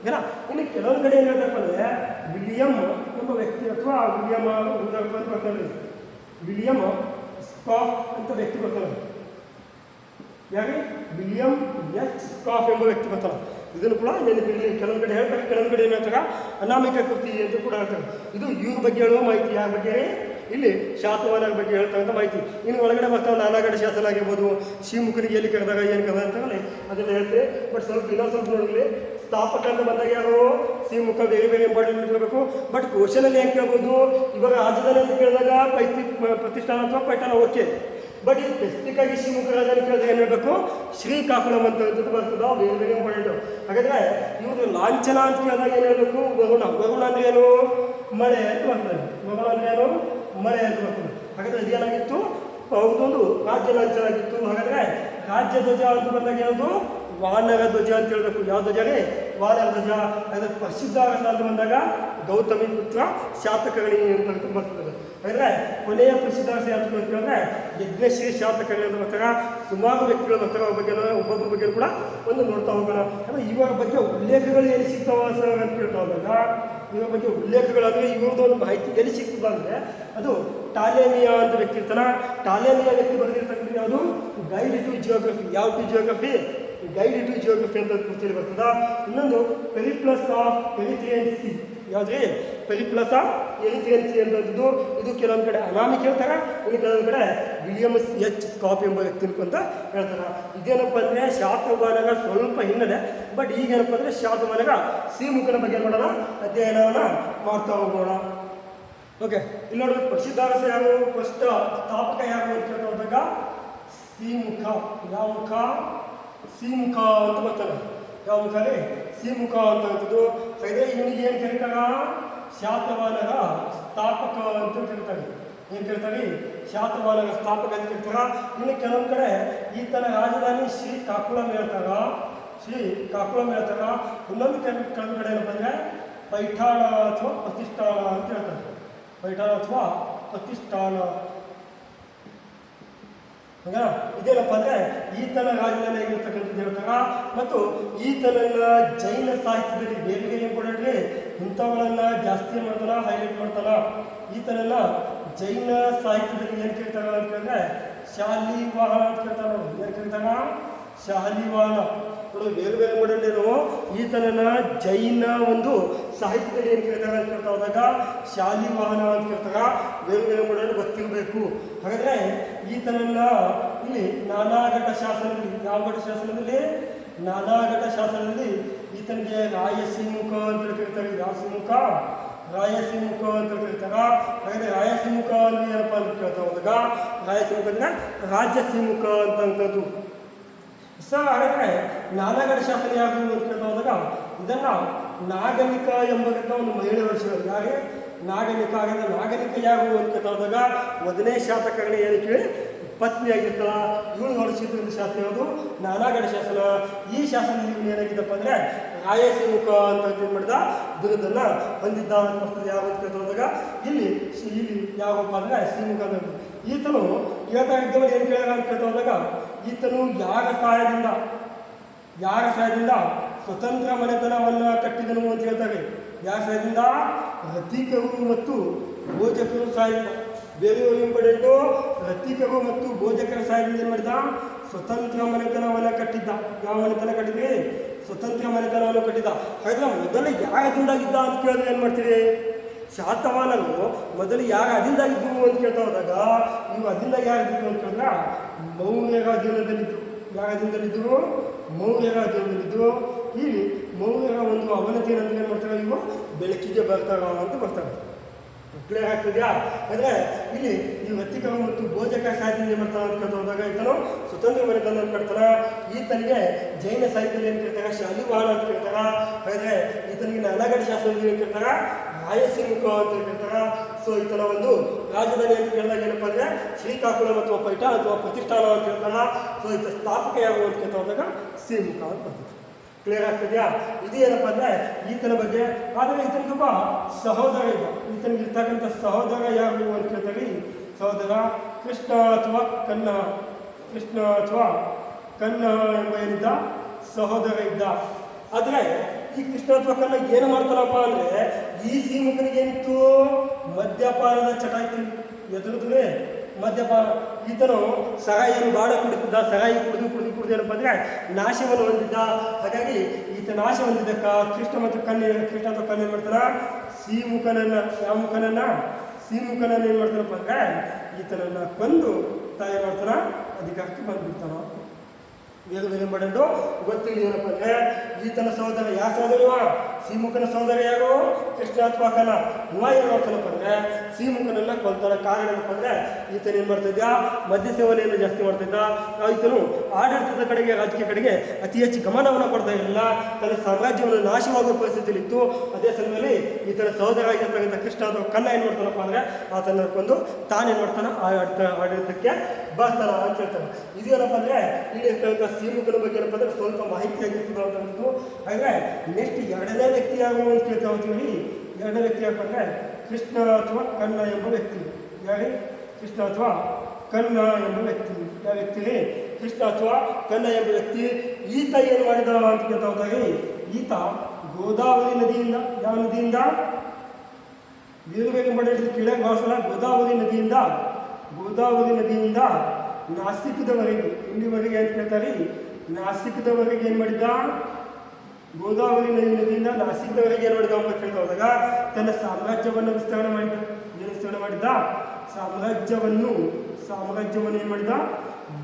ಏನ? ಇನ್ನು ಕೆಲವೊಂದು ಕಡೆ ಏನು ಹೇಳ್ತಾರಪ್ಪ ಅಂದರೆ ವಿಲಿಯಂ ಎಂಬ ವ್ಯಕ್ತಿ ಅಥವಾ ವಿಲಿಯಮ್ ಬರ್ತಾರೆ. ವಿಲಿಯಮ್ ಸ್ಕಾಫ್ ಅಂತ ವ್ಯಕ್ತಿ ಬರ್ತಾರೆ. ಯಾಕೆ? ವಿಲಿಯಂ ಎಚ್ ಕಾಫ್ ಎಂಬ ವ್ಯಕ್ತಿ ಬರ್ತಾರೆ ಇದನ್ನು ಕೂಡ ನೆನಪಿರಲಿ ಕೆಲವೊಂದು ಕಡೆ ಹೇಳ್ತಾರೆ, ಕೆಲವೊಂದು ಕಡೆ ಏನು ಹೇಳ್ತಾರೆ? ಅನಾಮಿಕ ಕೃತಿ ಅಂತ ಕೂಡ ಹೇಳ್ತಾರೆ. ಇದು ಇವ್ರ ಬಗ್ಗೆ ಹೇಳುವ ಮಾಹಿತಿ, ಯಾರ ಬಗ್ಗೆ ಇಲ್ಲಿ ಶಾತವಾನರ ಬಗ್ಗೆ ಹೇಳ್ತಕ್ಕಂಥ ಮಾಹಿತಿ. ಇನ್ನು ಒಳಗಡೆ ಬರ್ತಾವೆ ನಾನಾಗಡೆ ಶಾಸನ ಆಗಿರ್ಬೋದು ಶಿವಮುಖನಿಗೆ ಎಲ್ಲಿ ಕರೆದಾಗ ಏನು ಕರೆದ ಅಂತಾರೆ ಅದನ್ನು ಹೇಳ್ತಾರೆ ಬಟ್ ಸ್ವಲ್ಪ ಇನ್ನೊಂದು ಸ್ವಲ್ಪ ನೋಡಲಿ ಸ್ಥಾಪಕ ಅಂತ ಬಂದಾಗ ಯಾರು? ಶಿವಮುಖ ಬೇರೆ ಬೇರೆ ಇಂಪಾರ್ಟೆಂಟ್ ಇರಬೇಕು ಬಟ್ ಕ್ವಶನಲ್ಲಿ ಏನು ಕೇಳ್ಬೋದು? ಇವಾಗ ರಾಜಧಾನಿ ಅಂತ ಕೇಳಿದಾಗ ಪೈತಿ ಪ್ರತಿಷ್ಠಾನ ಅಥವಾ ಪೈಠಾನ ಓಕೆ. ಬಟ್ ಇದು ಸ್ಪೆಸಿಫಿಕ್ ಆಗಿ ಕೇಳಿದ್ರೆ ಏನು ಹೇಳಬೇಕು? ಶ್ರೀಕಾಕುಳಂ ಅಂತ ಬರ್ತದ, ಬೇರೆ ಬೇರೆ ಇಂಪಾರ್ಟೆಂಟು ಹಾಗಾದ್ರೆ ಇವರು ಲಾಂಛನ ಅಂತ ಕೇಳಿದಾಗ ಏನು ಹೇಳಬೇಕು? ವರುಣ ವರುಣ ಅಂದ್ರೆ ಏನು? ಮಳೆ ಅಂತ ಬರ್ತದೆ. ವರುಣ ಅಂದ್ರೆ ಏನು? ಮಳೆ ಅಂತ ಬರ್ತದೆ. ಹಾಗಾದ್ರೆ ಇದೇನಾಗಿತ್ತು ಹೌದೊಂದು, ರಾಜ್ಯ ಲಾಂಛನ ಹಾಗಾದ್ರೆ ರಾಜ್ಯ ಧ್ವಜ ಅಂತ ಬಂದಾಗ ಯಾವುದು? ವಾನರ ಧ್ವಜ ಅಂತ ಹೇಳ್ಬೇಕು. ಯಾವ ಧ್ವಜ ರೀ? ವಾನರ ಧ್ವಜ. ಅದರ ಪ್ರಸಿದ್ಧ ಅಂತ ಬಂದಾಗ ಗೌತಮಿ ಪುತ್ರ ಶಾತಕರ್ಣಿ ಅಂತ ಬರ್ತದೆ. ಅಂದರೆ ಕೊನೆಯ ಪ್ರಸಿದ್ಧ ಅರಸ ಅಂದ್ರೆ ಅಂತ ಕೇಳಿದ್ರೆ ಯಜ್ಞಶ್ರೀ ಅಂತ ಬರ್ತಾರ ಸುಮಾರು ವ್ಯಕ್ತಿಗಳು ಅವ್ರ ಬಗ್ಗೆ ಒಬ್ಬೊಬ್ಬರ ಬಗ್ಗೆ ಕೂಡ ಒಂದು ನೋಡ್ತಾ ಹೋಗೋಣ. ಅಂದರೆ ಇವರ ಬಗ್ಗೆ ಉಲ್ಲೇಖಗಳು ಎಲ್ಲಿ ಸಿಗ್ತಾವ ಸರ್ ಅಂತ ಕೇಳ್ತಾ ಹೋದಾಗ, ಇವರ ಬಗ್ಗೆ ಉಲ್ಲೇಖಗಳು ಅಂದರೆ ಇವ್ರದ್ದು ಒಂದು ಮಾಹಿತಿ ಎಲ್ಲಿ ಅಂದರೆ ಅದು ಟಾಲೇಮಿಯಾ ಅಂತ ವ್ಯಕ್ತಿ ಇರ್ತಾನ. ಟಾಲೇಮಿಯಾ ವ್ಯಕ್ತಿ ಬರೆದಿರ್ತಕ್ಕಂಥ ಯಾವುದು? ಗೈಡ್ ಟು ಜಿಯೋಗ್ರಫಿ ಯಾವ to geography guide to geography ಅಂತ ಕೃತಿಯಲ್ಲಿ ಬರ್ತದ ಇನ್ನೊಂದು ಪೆರಿಪ್ಲಸ್ ಆಫ್ ಎರಿಥಿಯನ್ಸಿ ಯಾವ್ದ್ರಿ? ಪೆರಿಪ್ಲಸ ಎರಿಥ್ರೆನ್ಸಿ ಅನ್ನೋದು ಇದು ಕೆಲವೊಂದು ಕಡೆ ಅನಾಮಿ ಹೇಳ್ತಾರೆ ಇನ್ನು ಕೆಲವೊಂದು ಕಡೆ ವಿಲಿಯಮ್ಸ್ ಎಚ್ ಸ್ಕಾಪ್ ಎಂಬ ವ್ಯಕ್ತಿ ಅಂತ ಹೇಳ್ತಾರೆ. ಇದೇನಪ್ಪ ಅಂದರೆ ಶಾತಮಾನಗ ಸ್ವಲ್ಪ ಹಿನ್ನೆಲೆ, ಬಟ್ ಈಗೇನಪ್ಪ ಅಂದರೆ ಶಾತಮಾನಗ ಸೀಮುಖನ ಬಗ್ಗೆ ಮಾಡೋಣ? ಅಧ್ಯಯನವನ್ನು ಮಾಡ್ತಾ ಹೋಗೋಣ. ಓಕೆ ಇಲ್ಲಿ ನೋಡಿ ಪ್ರಸಿದ್ಧ ಅರಸ ಯಾರು? ಫಸ್ಟ್ ಸ್ಥಾಪಕ ಯಾರು ಅಂತ ಕೇಳ್ತಾ ಹೋದಾಗ ಸೀಮುಖ ಯಾವ ಮುಖ ಅಂತ ಬರ್ತಾನೆ. ಯಾವ ಮುಖ ರೀ ಶ್ರೀಮುಖ ಅಂತ ಹೇಳ್ತದ್ದು. ಹಾಗಾದ್ರೆ ಇವನಿಗೆ ಏನು ಕರೀತಾರ ಶಾತವಾನರ ಸ್ಥಾಪಕ ಅಂತ ಕರೀತಾರೆ ಏನು ಕರೀತಾರೆ ಶಾತವಾನರ ಸ್ಥಾಪಕ ಅಂತ ಕರೀತಾರ ಇನ್ನು ಕೆಲವೊಂದು ಕಡೆ ಈತನ ರಾಜಧಾನಿ ಶ್ರೀ ಕಾಕುಳಂ ಹೇಳ್ತಾರ ಶ್ರೀ ಕಾಕುಳಂ ಹೇಳ್ತಾರ ಇನ್ನೊಂದು ಕೆಲ ಕೆಲವು ಕಡೆ ಏನಪ್ಪ ಪೈಠಾಣ ಅಥವಾ ಪ್ರತಿಷ್ಠಾನ ಅಂತ ಹೇಳ್ತಾರೆ. ಪೈಠಾಣ ಅಥವಾ ಪ್ರತಿಷ್ಠಾನ. ಹೌದಾ ಇದೇನಪ್ಪ ಅಂದರೆ ಈತನ ರಾಜಧಾನಿ ಆಗಿರ್ತಕ್ಕಂಥದ್ದು ಹೇಳ್ತಾರ ಮತ್ತು ಈತನನ್ನ ಜೈನ ಸಾಹಿತ್ಯದಲ್ಲಿ ಬೇರೆ ಬೇರೆ ಇಂಪಾರ್ಟೆಂಟ್ ರೀ ಇಂಥವುಗಳನ್ನ ಜಾಸ್ತಿ ಮಾಡ್ತಾನ ಹೈಲೈಟ್ ಮಾಡ್ತಾನ? ಈತನನ್ನ ಜೈನ ಸಾಹಿತ್ಯದಲ್ಲಿ ಏನು ಕೇಳ್ತಾರ ಅಂತ ಕೇಳಿದ್ರೆ ಶಾಲಿವಾಹನ ಅಂತ ಕೇಳ್ತಾರ ಏನು ಕೇಳ್ತಾರ ಶಾಲಿವಾಹನ. ನೋಡಿ, ಬೇರೆ ಬೇರೆ ಮಾಡಲ್ಲೇನು ಈತನನ್ನ ಜೈನ ಒಂದು ಸಾಹಿತ್ಯದಲ್ಲಿ ಏನು ಕೇಳ್ತಾರೆ ಅಂತ ಕೇಳ್ತಾ ಹೋದಾಗ ಶಾಲಿವಾಹನ ಅಂತ ಕೇಳ್ತಾರ ಬೇರೆ ಬೇರೆ ಮಾಡಲ್ ಈ ಥರ ಎಲ್ಲ ಇಲ್ಲಿ ನಾನಾಘಟ ಶಾಸನದಲ್ಲಿ, ಯಾವ ಘಟ ಶಾಸನದಲ್ಲಿ? ನಾನಾಘಟ ಶಾಸನದಲ್ಲಿ ಈತನಿಗೆ ರಾಯಸಿಂಹ ಅಂತ ಕರೀತಾರೆ. ರಾಸಿಂಹ ರಾಯಸಿಂಹ ಅಂತ ಕರೀತಾರ? ಹಾಗಾದ್ರೆ ರಾಯಸಿಂಹ ಅಂದ್ರೆ ಏನಪ್ಪ ಅಂತ ಕೇಳ್ತಾ ಹೋದಾಗ ರಾಯಸಿಂಹ ಅಂದ್ರೆ ರಾಜ್ಯಸಿಂಹ ಅಂತಂಥದ್ದು. ಸೊ, ಹಾಗಾದ್ರೆ ನಾನಾಗಢ ಶಾಸನ ಯಾವುದು ಅಂತ ಕೇಳ್ತಾ ಹೋದಾಗ, ಇದನ್ನ ನಾಗರಿಕ ಎಂಬ ಒಂದು ಮಹಿಳೆ ವರ್ಷ ಯಾರಿಗೆ? ಕೇಳ್ತಾ ಹೋದಾಗ ಮೊದಲನೇ ಶಾತಕರಣ ಏನಕ್ಕೆ ಪತ್ನಿ ಆಗಿರ್ತಾಳ ಇವಳು ಹೊರಡಿಸಿದ್ರಿಂದ ಶಾಸನ ಹೇಳೋದು, ನಾನಾಗಡ ಶಾಸನ. ಈ ಶಾಸನದಲ್ಲಿ ಇವನು ಏನಾಗಿದ್ದಪ್ಪ ಅಂದ್ರೆ ರಾಯಸಿಮುಖ ಅಂತ ಏನು ಮಾಡಿದ ಬಿರುದನ್ನ ಹೊಂದಿದ್ದ ಬರ್ತದೆ ಯಾವ ಅಂತ ಕೇಳ್ತಾ ಹೋದಾಗ, ಇಲ್ಲಿ ಇಲ್ಲಿ ಯಾವಪ್ಪ ಅಂದರೆ ಶ್ರೀಮುಖ ಅಂತ. ಈತನು ಕೇಳ್ತಾ ಇದ್ದವನು ಏನು ಕೇಳ ಅಂತ ಕೇಳ್ತಾ ಹೋದಾಗ, ಈತನು ಯಾರ ಸಹಾಯದಿಂದ ಯಾರ ಸಹಾಯದಿಂದ ಸ್ವತಂತ್ರ ಮನೆತನವನ್ನು ಕಟ್ಟಿದನು ಅಂತ ಹೇಳ್ತಾರೆ. ಸಹಾಯದಿಂದ ರತಿಕರು ಮತ್ತು ಭೋಜಕರು ಸಹಾಯದಿಂದ ಬೇರೆಯವರು ಪಡೆದು ರತಿಕರು ಮತ್ತು ಭೋಜಕರ ಸಹಾಯದಿಂದ ಏನು ಮಾಡಿದ? ಸ್ವತಂತ್ರ ಮನೆತನವನ್ನು ಕಟ್ಟಿದ್ದ. ಯಾವ ಮನೆತನ ಕಟ್ಟಿದ್ರಿ? ಸ್ವತಂತ್ರ ಮನೆತನವನ್ನು ಕಟ್ಟಿದ್ದ. ಹಾಗಾದ್ರೆ ಮೊದಲು ಯಾರದಿಂದಾಗಿದ್ದ ಅಂತ ಕೇಳಿದ್ರೆ ಏನು ಮಾಡ್ತೀರಿ? ಶಾತವಾನರು ಮೊದಲು ಯಾರ ಅದಿಂದಾಗಿದ್ದು ಅಂತ ಕೇಳ್ತಾ ಹೋದಾಗ ನೀವು ಅದಿಂದ ಯಾರಿದ್ರು ಅಂತ ಕೇಳಿದ್ರೆ? ಮೌರ್ಯರ ಅಧೀನದಲ್ಲಿದ್ದು ಯಾರ ಅಧೀನದಲ್ಲಿದ್ದು ಮೌರ್ಯರ ಮೌರ್ಯರ ಒಂದು ಅವನತಿ ನಂತರ ಏನು ಮಾಡ್ತಾರೆ ಇವು? ಬೆಳಕಿಗೆ ಬರ್ತಾರ ಅಂತ ಬರ್ತಾರೆ ಮಕ್ಕಳೇ ಹಾಕ್ತಿದ್ಯಾ ಅಂದರೆ ಇಲ್ಲಿ ಈ ವ್ಯಕ್ತಿಗಳು ಮತ್ತು ಭೋಜಕ ಸಾಹಿತ್ಯ ಮಾಡ್ತಾನೆ ಅಂತ ಹೋದಾಗ ಈತನು ಸ್ವತಂತ್ರ ಮನೆತನ ಕಟ್ತಾನ ಈತನಿಗೆ ಜೈನ ಸಾಹಿತ್ಯದಲ್ಲಿ ಏನು ಕೇಳ್ತಾರ? ಶಾಲಿವಾಳ ಅಂತ ಕೇಳ್ತಾರ. ಅಂದರೆ ಈತನಿಗೆ ನಾನಾಗಡಿ ಶಾಸ್ತ್ರದಲ್ಲಿ ಏನು ಕೇಳ್ತಾರ? ರಾಯಸಿಂಹ ಅಂತ ಕೇಳ್ತಾರ. ಸೊ ಈತನ ಒಂದು ರಾಜಧಾನಿ ಅಂತ ಕೇಳಿದಾಗ ಏನಪ್ಪ ಅಂದರೆ ಶ್ರೀಕಾಕುಳ ಅಥವಾ ಪೈಠ ಅಥವಾ ಪ್ರತಿಷ್ಠಾನ ಅಂತ ಹೇಳ್ತಾರ ಸೊ ಈತ ಸ್ಥಾಪಕ ಯಾವ ಅಂತ ಕೇಳ್ತಾ ಹೋದಾಗ ಶ್ರೀಮುಖ ಅಂತ ಬರ್ತದೆ ಕ್ಲಿಯರ್ ಆಗ್ತದ್ಯಾ? ಇದು ಏನಪ್ಪ ಅಂದರೆ ಈತನ ಬಗ್ಗೆ ಆದರೆ ತುಂಬ ಸಹೋದರ ಇದ್ದ ಈತನಿಗೆ ಇರ್ತಕ್ಕಂಥ ಸಹೋದರ ಯಾರು ಅಂತ ಕೇಳ್ತಾರೆ ಸಹೋದರ ಕೃಷ್ಣ ಅಥವಾ ಕನ್ನ, ಕೃಷ್ಣ ಅಥವಾ ಕನ್ನ ಎಂಬ ಏನಿದ್ದ? ಸಹೋದರ ಇದ್ದ. ಆದರೆ ಈ ಕೃಷ್ಣ ಅಥವಾ ಕನ್ನ ಏನು ಮಾಡ್ತಾರಪ್ಪ ಅಂದರೆ ಈ ಶ್ರೀಮುಖನಿಗೆ ಏನಿತ್ತು? ಮದ್ಯಪಾನದ ಚಟ ಇತ್ತು ಮದ್ಯಪಾನ. ಈತನು ಸಗಾಯಿಯನ್ನು ಬಾಡ ಕುಡಿತಿದ್ದ ಸಹಾಯ ಕುಡಿದು ಕುಡಿದು. ಕುಡಿದು ಏನಪ್ಪ ಅಂದರೆ ನಾಶವನ್ನು ಹೊಂದಿದ್ದ ಹಾಗಾಗಿ ಈತ ನಾಶ ಹೊಂದಿದ್ದಕ್ಕ ಕೃಷ್ಣ ಮತ್ತು ಕನ್ನ ಕೃಷ್ಣ ಅಥವಾ ಕನ್ಯೆ ಏನು ಸಿ ಮುಖನನ್ನು ಯಾವ ಮುಖನನ್ನ ಶ್ರೀಮುಖನನ್ನ ಏನು ಮಾಡ್ತಾನಪ್ಪ ಅಂದರೆ ಈತನನ್ನ ಕೊಂದು ತಾಯಿ ಮಾಡ್ತಾನ ಅಧಿಕಾರಕ್ಕೆ ಬಂದ್ಬಿಡ್ತಾನ. ಬೇಗ ಬೇಗ ಮಾಡೋದು ಗೊತ್ತಿಲ್ಲ ಏನಪ್ಪ ಅಂದರೆ ಈತನ ಸಹೋದರ ಯಾವ ಸಹೋದರ ಸೀಮುಖನ ಸಹೋದರ ಯಾರು? ಕೃಷ್ಣ ಅಥವಾ ಕನ ಇವ ಏನು ಮಾಡ್ತಾನಪ್ಪ ಅಂದರೆ ಶ್ರೀಮುಖನೆಲ್ಲ ಕೊಲ್ತಾರೆ. ಕಾರಣ ಏನಪ್ಪ ಅಂದರೆ ಈತನ ಏನು ಮಾಡ್ತಿದ್ದ ಮದ್ಯ ಸೇವನೆಯನ್ನು ಜಾಸ್ತಿ ಮಾಡ್ತಿದ್ದ. ಈತನು ಆಡಳಿತದ ಕಡೆಗೆ, ರಾಜಕೀಯ ಕಡೆಗೆ ಅತಿ ಹೆಚ್ಚು ಗಮನವನ್ನು ಕೊಡ್ತಾ ಇರಲಿಲ್ಲ. ತನ್ನ ಸಾಮ್ರಾಜ್ಯವನ್ನು ನಾಶವಾಗುವ ಪರಿಸ್ಥಿತಿಯಲ್ಲಿತ್ತು. ಅದೇ ಸಮಯದಲ್ಲಿ ಈತನ ಸಹೋದರ ಆಗಿರ್ತಕ್ಕಂಥ ಕೃಷ್ಣ ಅಥವಾ ಕನ್ನ ಏನು ಮಾಡ್ತಾನಪ್ಪ ಅಂದರೆ ಆತನ ಕೊಂದು ತಾನೇನು ಮಾಡ್ತಾನೆ? ಆಡಳಿತ, ಆಡಳಿತಕ್ಕೆ ಬರ್ತಾನ ಅಂತ ಹೇಳ್ತಾನೆ. ಇದೇನಪ್ಪ ಅಂದರೆ ಇಲ್ಲಿ ಇರ್ತಕ್ಕಂಥ ಬಗ್ಗೆ ಏನಪ್ಪ ಅಂದರೆ ಸ್ವಲ್ಪ ಮಾಹಿತಿ ಆಗಿರ್ತದೆ ಅಂತಂದು ಹಾಗೆ ನೆಕ್ಸ್ಟ್ ಎರಡನೇ ವ್ಯಕ್ತಿ ಯಾವ ಅಂತ ಕೇಳ್ತಾ ಹೋಗ್ತೀವಿ ಎರಡನೇ ವ್ಯಕ್ತಿ ಯಾಕಂದರೆ ಕೃಷ್ಣ ಅಥವಾ ಕನ್ನ ಎಂಬ ವ್ಯಕ್ತಿ. ಯಾರಿ? ಕೃಷ್ಣ ಅಥವಾ ಕನ್ನ ಎಂಬ ವ್ಯಕ್ತಿ. ಯಾವ ವ್ಯಕ್ತಿ ಕೃಷ್ಣ ಅಥವಾ ಕನ್ನ ಎಂಬ ವ್ಯಕ್ತಿ. ಈತ ಏನು ಮಾಡಿದ ಅಂತ ಹೋದಾಗ, ಈತ ಗೋದಾವರಿ ನದಿಯಿಂದ, ಯಾವ ನದಿಯಿಂದ? ವೀರವೇಗ ಮಂಡಳಿ ಕೆಳಗೆ ಗೋದಾವರಿ ನದಿಯಿಂದ ಗೋದಾವರಿ ನದಿಯಿಂದ ನಾಸಿಕದವರೆಗೆ, ಇಲ್ಲಿವರೆಗೆ ಅಂತ ಕೇಳ್ತಾರೆ. ನಾಸಿಕದವರೆಗೆ ಏನು ಮಾಡಿದ್ದ? ಗೋದಾವರಿ ನದಿ ನದಿಯಿಂದ ನಾಸಿಕದವರೆಗೆ ಏನು ಮಾಡಿದ ಕೇಳ್ತಾ ಹೋದಾಗ ತನ್ನ ಸಾಮ್ರಾಜ್ಯವನ್ನು ವಿಸ್ತರಣೆ ಮಾಡಿದ. ಏನು ವಿಸ್ತರಣೆ ಮಾಡಿದ್ದ ಸಾಮ್ರಾಜ್ಯವನ್ನು ಸಾಮ್ರಾಜ್ಯವನ್ನು ಏನು ಮಾಡಿದ?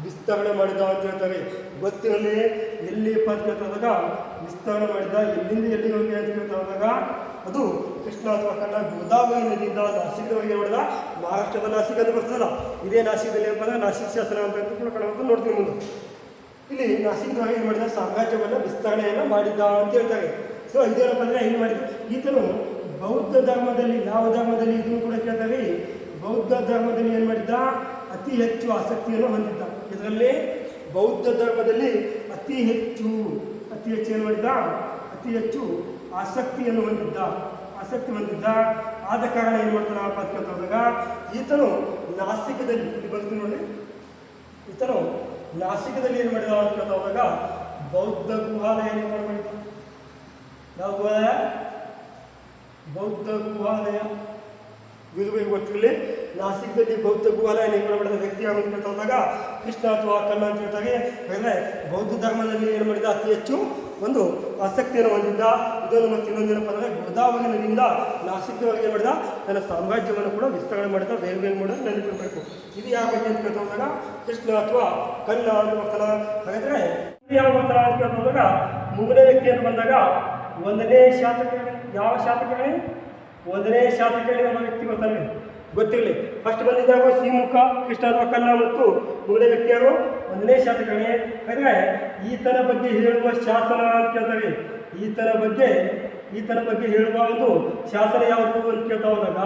ವಿಸ್ತರಣೆ ಮಾಡಿದ ಅಂತ ಹೇಳ್ತಾರೆ. ಗೊತ್ತಿರಲಿ, ಎಲ್ಲಿ ಅಂತ ಕೇಳ್ತಾದಾಗ ವಿಸ್ತರಣೆ ಮಾಡಿದ, ಎಲ್ಲಿಂದ ಎಲ್ಲಿ ಹೋಗಿ ಅಂತ ಕೇಳ್ತಾ ಹೋದಾಗ ಅದು ಕೃಷ್ಣ ಅಥವಾ ಕನ್ನ ಗೋದಾವರಿ ನದಿಯಿಂದ ನಾಸಿಕದವರೆಗೆ ನೋಡಿದ ಮಹಾರಾಷ್ಟ್ರದ ನಾಸಿಕ ಅಂತ ಬರ್ತದಲ್ಲ, ಇದೇ ನಾಸಿಕದಲ್ಲಿ ಏನಪ್ಪ ನಾಸಿಕ್ ಶಾಸನ ಅಂತ ಕೂಡ ಕಡೆ ನೋಡ್ತೀವಿ ಮುಂದೆ. ಇಲ್ಲಿ ನರಸಿಂಹ ಏನು ಮಾಡಿದ? ಸಾಮ್ರಾಜ್ಯವನ್ನು ವಿಸ್ತರಣೆಯನ್ನು ಮಾಡಿದ್ದ ಅಂತ ಹೇಳ್ತಾರೆ. ಸೊ ಇದೇನಪ್ಪ ಅಂದರೆ ಏನು ಮಾಡಿದ ಈತನು ಬೌದ್ಧ ಧರ್ಮದಲ್ಲಿ ಯಾವ ಧರ್ಮದಲ್ಲಿ ಇದನ್ನು ಕೂಡ ಕೇಳ್ತಾರೆ ಬೌದ್ಧ ಧರ್ಮದಲ್ಲಿ ಏನು ಮಾಡಿದ್ದ? ಅತಿ ಹೆಚ್ಚು ಆಸಕ್ತಿಯನ್ನು ಹೊಂದಿದ್ದ. ಇದರಲ್ಲಿ ಬೌದ್ಧ ಧರ್ಮದಲ್ಲಿ ಅತಿ ಹೆಚ್ಚು ಅತಿ ಹೆಚ್ಚು ಏನು ಮಾಡಿದ್ದ? ಅತಿ ಹೆಚ್ಚು ಆಸಕ್ತಿಯನ್ನು ಹೊಂದಿದ್ದ. ಆಸಕ್ತಿ ಹೊಂದಿದ್ದ. ಆದ ಕಾರಣ ಏನು ಮಾಡ್ತಾನಪ್ಪ ಅಂತ ಕೇಳ್ತಾ ಹೋದಾಗ, ಈತನು ನಾಸಿಕದಲ್ಲಿ, ಇಲ್ಲಿ ಬರ್ತೀನಿ ನೋಡಿ. ಈತನು ನಾಸಿಕದಲ್ಲಿ ಏನು ಮಾಡಿದ ಅಂತ ಹೋದಾಗ ಬೌದ್ಧ ಗುಹಾಲಯ ಏನು ಮಾಡಿದ ನಾವು ಬೌದ್ಧ ಗುಹಾಲಯ. ವಿರುವಿಗೆ ಗೊತ್ತಿರಲಿ, ನಾಸಿಕದಲ್ಲಿ ಬೌದ್ಧ ಗುಹಾಲಯ ನಿರ್ಮಾಣ ಮಾಡಿದ ವ್ಯಕ್ತಿ ಅಂತ ಹೋದಾಗ, ಕೃಷ್ಣ ಅಥವಾ ಕನ್ನ ಅಂತ ಹೇಳ್ತಾಗೆ ಬೌದ್ಧ ಧರ್ಮದಲ್ಲಿ ಏನು ಮಾಡಿದ ಅತಿ ಹೆಚ್ಚು ಒಂದು ಆಸಕ್ತಿಯನ್ನು ಹೊಂದಿದ್ದ ಇದನ್ನು ಮತ್ತು ಇನ್ನೊಂದೇನಪ್ಪ ಅಂದರೆ ಗೋದಾವರಿ ನದಿಯಿಂದ ನಾಸಿಕವಾಗಿ ಏನು ಮಾಡಿದ, ತನ್ನ ಸಾಮ್ರಾಜ್ಯವನ್ನು ಕೂಡ ವಿಸ್ತರಣೆ ಮಾಡಿದ ಬೇರೆ ಬೇರೆ ಮಾಡೋದು ನೆನಪಿರಬೇಕು ಇದು ಯಾವ ಬಗ್ಗೆ ಅಂತ ಕೇಳ್ತಾ ಕೃಷ್ಣ ಅಥವಾ ಕನ್ನ ಅಂತ ಹಾಗಾದರೆ ಯಾವ ಬರ್ತಾನ ಅಂತ ಕೇಳ್ತಾ ಮೂರನೇ ವ್ಯಕ್ತಿ ಅಂತ ಬಂದಾಗ ಒಂದನೇ ಶಾತಕ ಯಾವ ಶಾತಕ ಒಂದನೇ ಶಾತಕರ್ಣಿ ಅನ್ನೋ ವ್ಯಕ್ತಿ ಬರ್ತಾನೆ. ಗೊತ್ತಿರಲಿ. ಫಸ್ಟ್ ಬಂದಿದ್ದಾಗ ಶ್ರೀಮುಖ ಕೃಷ್ಣ ಕಲ್ಲ ಮತ್ತು ಮುಂದೆ ವ್ಯಕ್ತಿಯರು ಒಂದನೇ ಶಾಸಕನೇ. ಹಾಗಾದ್ರೆ ಈತನ ಬಗ್ಗೆ ಹೇಳುವ ಶಾಸನ ಅಂತ ಕೇಳ್ತಾರೆ. ಈತನ ಬಗ್ಗೆ ಈತನ ಬಗ್ಗೆ ಹೇಳುವ ಒಂದು ಶಾಸನ ಯಾವುದು ಅಂತ ಕೇಳ್ತಾ ಹೋದಾಗ,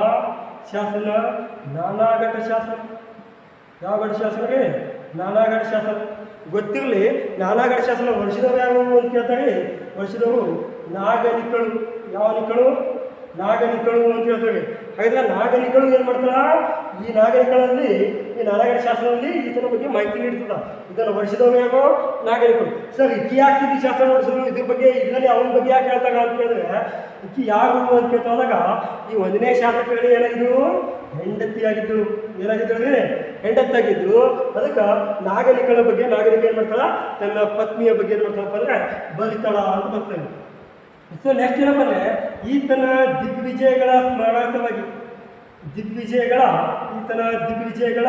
ಶಾಸನ ನಾನಾಘಟ ಶಾಸನ. ಯಾವ ಗಡ ಶಾಸನಗೆ ನಾನಾಘಟ ಶಾಸನ. ಗೊತ್ತಿರಲಿ ನಾನಾಗಢ ಶಾಸನ ವರ್ಷದವರು ಯಾರು ಅಂತ ಕೇಳ್ತಾರೆ. ವರ್ಷದವರು ನಾಗನಿಕಳು ಯಾವ ನಿಕಳು ನಾಗನಿಕಳು ಅಂತ ಹೇಳ್ತಾರೆ ಹಾಗಾದ್ರೆ ನಾಗರಿಕರು ಏನು ಮಾಡ್ತಾರ? ಈ ನಾಗರಿಕಗಳಲ್ಲಿ ಈ ನಾರಾಯಣ ಶಾಸ್ತ್ರದಲ್ಲಿ ಈತನ ಬಗ್ಗೆ ಮಾಹಿತಿ ನೀಡ್ತದ. ಇದನ್ನು ಯಾರು ನಾಗರಿಕರು. ಸರ್ ಇಕ್ಕಿ ಯಾಕೆ ಇದು ಶಾಸ್ತ್ರ ಹೊಡಿಸಿದ್ರು ಇದ್ರ ಬಗ್ಗೆ, ಇದರಲ್ಲಿ ಅವನ ಬಗ್ಗೆ ಯಾಕೆ ಹೇಳ್ತಾಗ ಅಂತ ಕೇಳಿದ್ರೆ ಇಕ್ಕಿ ಯಾರು ಅಂತ ಕೇಳ್ತಾದಾಗ ಈ ಒಂದನೇ ಶಾಸಕಗಳು ಏನಾಗಿದ್ರು ಹೆಂಡತಿಯಾಗಿದ್ದರು ಏನಾಗಿದ್ರು ಅಂದರೆ ಹೆಂಡತಿಯಾಗಿದ್ದು ಅದಕ್ಕೆ ನಾಗರಿಕರ ಬಗ್ಗೆ ನಾಗರಿಕ ಏನು ಮಾಡ್ತಾಳ ತನ್ನ ಪತ್ನಿಯ ಬಗ್ಗೆ ಏನು ಮಾಡ್ತಾಳಪ್ಪ ಅಂದ್ರೆ, ಬರಿತಾಳ ಅಂತ ಬರ್ತಾನೆ ಸೊ ನೆಕ್ಸ್ಟ್ ಏನಪ್ಪ ಅಂದ್ರೆ, ಈತನ ದಿಗ್ವಿಜಯಗಳ ಸ್ಮರಣಾರ್ಥವಾಗಿ, ದಿಗ್ವಿಜಯಗಳ, ಈತನ ದಿಗ್ವಿಜಯಗಳ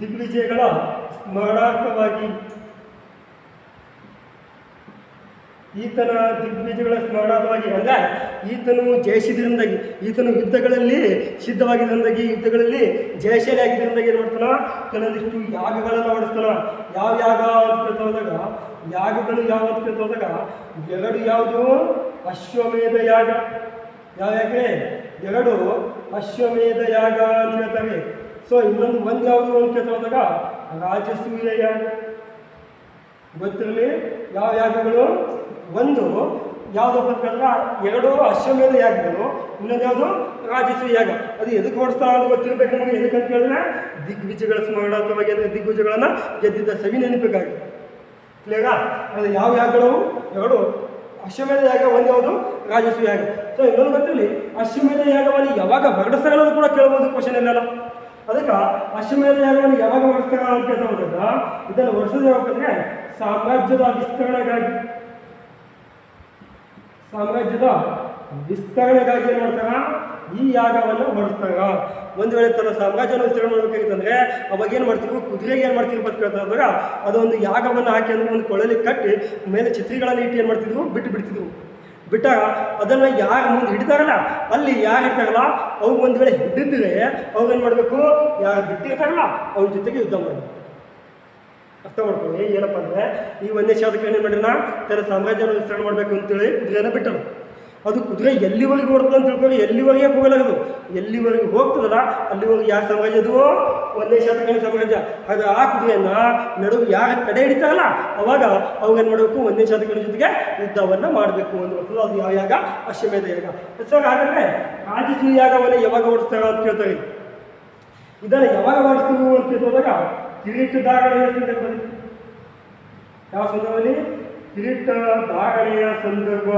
ದಿಗ್ವಿಜಯಗಳ ಸ್ಮರಣಾರ್ಥವಾಗಿ, ಈತನ ದಿಗ್ವಿಜಯಗಳ ಸ್ಮರಣಾರ್ಥವಾಗಿ ಅಂದರೆ, ಈತನು ಜಯಿಸಿದ್ರಿಂದಾಗಿ ಈತನು ಯುದ್ಧಗಳಲ್ಲಿ ಸಿದ್ಧವಾಗಿದ್ದರಿಂದಾಗಿ ಯುದ್ಧಗಳಲ್ಲಿ ಜಯಶಾಲಿ ಆಗಿದ್ದರಿಂದಾಗಿ ಏನು ಮಾಡ್ತಾನ? ಕೆಲವೊಂದಿಷ್ಟು ಯಾಗಗಳನ್ನು ಮಾಡಿಸ್ತಾನ ಯಾವ ಯಾಗ ಅಂತ ಹೋದಾಗ ಯಾಗಗಳು ಯಾವ ಅಂತ ಹೋದಾಗ ಎರಡು ಯಾವುದು? ಅಶ್ವಮೇಧ ಯಾಗ. ಯಾವ ಯಾಕೆ? ಎರಡು ಅಶ್ವಮೇಧ ಯಾಗ ಅಂತ ಹೇಳ್ತಾರೆ. ಸೊ ಇನ್ನೊಂದು ಒಂದು ಯಾವುದು ಅಂತ ಹೋದಾಗ ರಾಜಸೂಯ ಯಾಗ. ಗೊತ್ತಿರಲಿ? ಯಾವ ಯಾಗಗಳು? ಒಂದು ಯಾವುದಪ್ಪ ಅಂತಂದ್ರೆ ಎರಡು ಅಶ್ವಮೇಧ ಯಾಗಗಳು, ಇನ್ನೊಂದು ಯಾವುದು? ರಾಜಸೂಯ ಯಾಗ. ಅದು ಎದಕ್ಕೆ ಓಡಿಸ್ತಾ ಅಂತ ಗೊತ್ತಿರಬೇಕು ನಮಗೆ. ಎದಕ್ಕೆ ಅಂತ ಹೇಳಿದ್ರೆ ದಿಗ್ವಿಜಯಗಳ ಸ್ಮರಣಾರ್ಥವಾಗಿ ದಿಗ್ವಿಜಯಗಳನ್ನು ಗೆದ್ದಿದ್ದ ಸವಿ ನೆನಪಿಗಾಗಿ. ಕ್ಲಿಯರಾ ಅದು ಯಾವ ಯಾಗಗಳು? ಎರಡು. ಅಶ್ವಮೇಧ ಯಾಗ ಒಂದು, ಯಾವುದು? ರಾಜಸೂಯ ಯಾಗ. ಸೊ ಇನ್ನೊಂದು ಗೊತ್ತಿರಲಿ, ಅಶ್ವಮೇಧ ಯಾಗವನ್ನು ಯಾವಾಗ ಹೊರಡಿಸ್ತಾರೆ ಅನ್ನೋದು ಕೂಡ ಕೇಳ್ಬೋದು ಕ್ವಶನ್ ಎಲ್ಲ ಅದಕ್ಕೆ ಅಶ್ವಮೇಧ ಯಾಗವನ್ನು ಯಾವಾಗ ಹೊರಡಿಸ್ತಾರೆ ಅಂತ ಕೇಳ್ತಾ ಇದನ್ನು ವರ್ಷದ ಯಾವಾಗಂದ್ರೆ ಸಾಮ್ರಾಜ್ಯದ ವಿಸ್ತರಣೆಗಾಗಿ. ಸಾಮ್ರಾಜ್ಯದ ವಿಸ್ತರಣೆಗಾಗಿ ಏನು ಮಾಡ್ತಾರ? ಈ ಯಾಗವನ್ನು ಮಾಡಿಸ್ತಾಗ ಒಂದು ವೇಳೆ ತನ್ನ ಸಾಮ್ರಾಜ್ಯವನ್ನು ವಿಸ್ತರಣೆ ಮಾಡಬೇಕಾಗಿತ್ತಂದ್ರೆ ಅವಾಗ ಏನು ಮಾಡ್ತೀವಿ ಕುದುರೆಗೆ ಏನು ಮಾಡ್ತೀವಿ ಅಂತ ಕೇಳ್ತಾ ಇದ್ದಾಗ, ಅದೊಂದು ಯಾಗವನ್ನು ಹಾಕಿ ಅಂದ್ರೆ ಒಂದು ಕೊಳಲಿ ಕಟ್ಟಿ, ಮೇಲೆ ಚಿತ್ರಿಗಳನ್ನು ಇಟ್ಟು ಏನು ಮಾಡ್ತಿದ್ರು? ಬಿಟ್ಟು ಬಿಡ್ತಿದ್ರು. ಬಿಟ್ಟಾಗ ಅದನ್ನು ಯಾರು ಮುಂದೆ ಹಿಡಿತಾರಲ್ಲ ಅಲ್ಲಿ ಯಾರು ಹಿಡ್ತಾರಲ್ಲ, ಅವ್ರು ಒಂದು ವೇಳೆ ಹಿಡಿದ್ರೆ ಅವ್ರು ಏನು ಮಾಡಬೇಕು? ಯಾರು ಬಿಟ್ಟಿರ್ತಾರಲ್ಲ, ಅವ್ರ ಜೊತೆಗೆ ಯುದ್ಧ ಮಾಡಬೇಕು. ಅರ್ಥ ಮಾಡ್ಕೊಳ್ಳಿ, ಏನಪ್ಪ ಅಂದರೆ, ಈ ಒಂದೇ ಶಾಸಕ ಏನು ಮಾಡಿಲ್ಲ ತನ್ನ ಸಾಮ್ರಾಜ್ಯವನ್ನು ವಿಸ್ತರಣೆ ಮಾಡಬೇಕು ಅಂತೇಳಿ ಕುದುರೆನ ಬಿಟ್ಟನು ಅದು ಕುದುರೆ ಎಲ್ಲಿವರೆಗೆ ಓಡ್ತದೆ ಅಂತ ತಿಳ್ಕೊಳ್ಳಿ. ಎಲ್ಲಿವರೆಗೆ ಹೋಗಲಾಗದು ಎಲ್ಲಿವರೆಗೆ ಹೋಗ್ತದಲ್ಲ, ಅಲ್ಲಿವರೆಗೆ ಯಾರ ಸಾಮ್ರಾಜ್ಯದು ಒಂದೇ ಶಾಸಕನ ಸಾಮ್ರಾಜ್ಯ. ಅದು ಆ ಕುದುರೆಯನ್ನ ನಡುವೆ ಯಾರ ಕಡೆ ಹಿಡಿತಾರಲ್ಲ, ಅವಾಗ ಅವಾಗ ಮಾಡಬೇಕು? ಒಂದೇ ಶತಕದ ಜೊತೆಗೆ ಯುದ್ಧವನ್ನು ಮಾಡಬೇಕು ಅಂತ ಬರ್ತದೆ ಅದು ಯಾವ ಯಾಗ? ಅಶ್ವಮೇಧ ಯಾಗ. ಸರ್, ಹಾಗಾದ್ರೆ ರಾಜಸೂಯ ಯಾಗವನ್ನು ಯಾವಾಗ ಓಡಿಸ್ತಾರ ಅಂತ ಕೇಳ್ತಾರೆ. ಇದನ್ನು ಯಾವಾಗ ಓಡಿಸ್ತೀವಿ ಅಂತ ಕೇಳಿದಾಗ ಕಿರೀಟ ದಾಗಣೆ ಸಂದರ್ಭದಲ್ಲಿ. ಯಾವ ಸಂದರ್ಭದಲ್ಲಿ? ಕಿರೀಟ ದಾಗಣೆಯ ಸಂದರ್ಭ.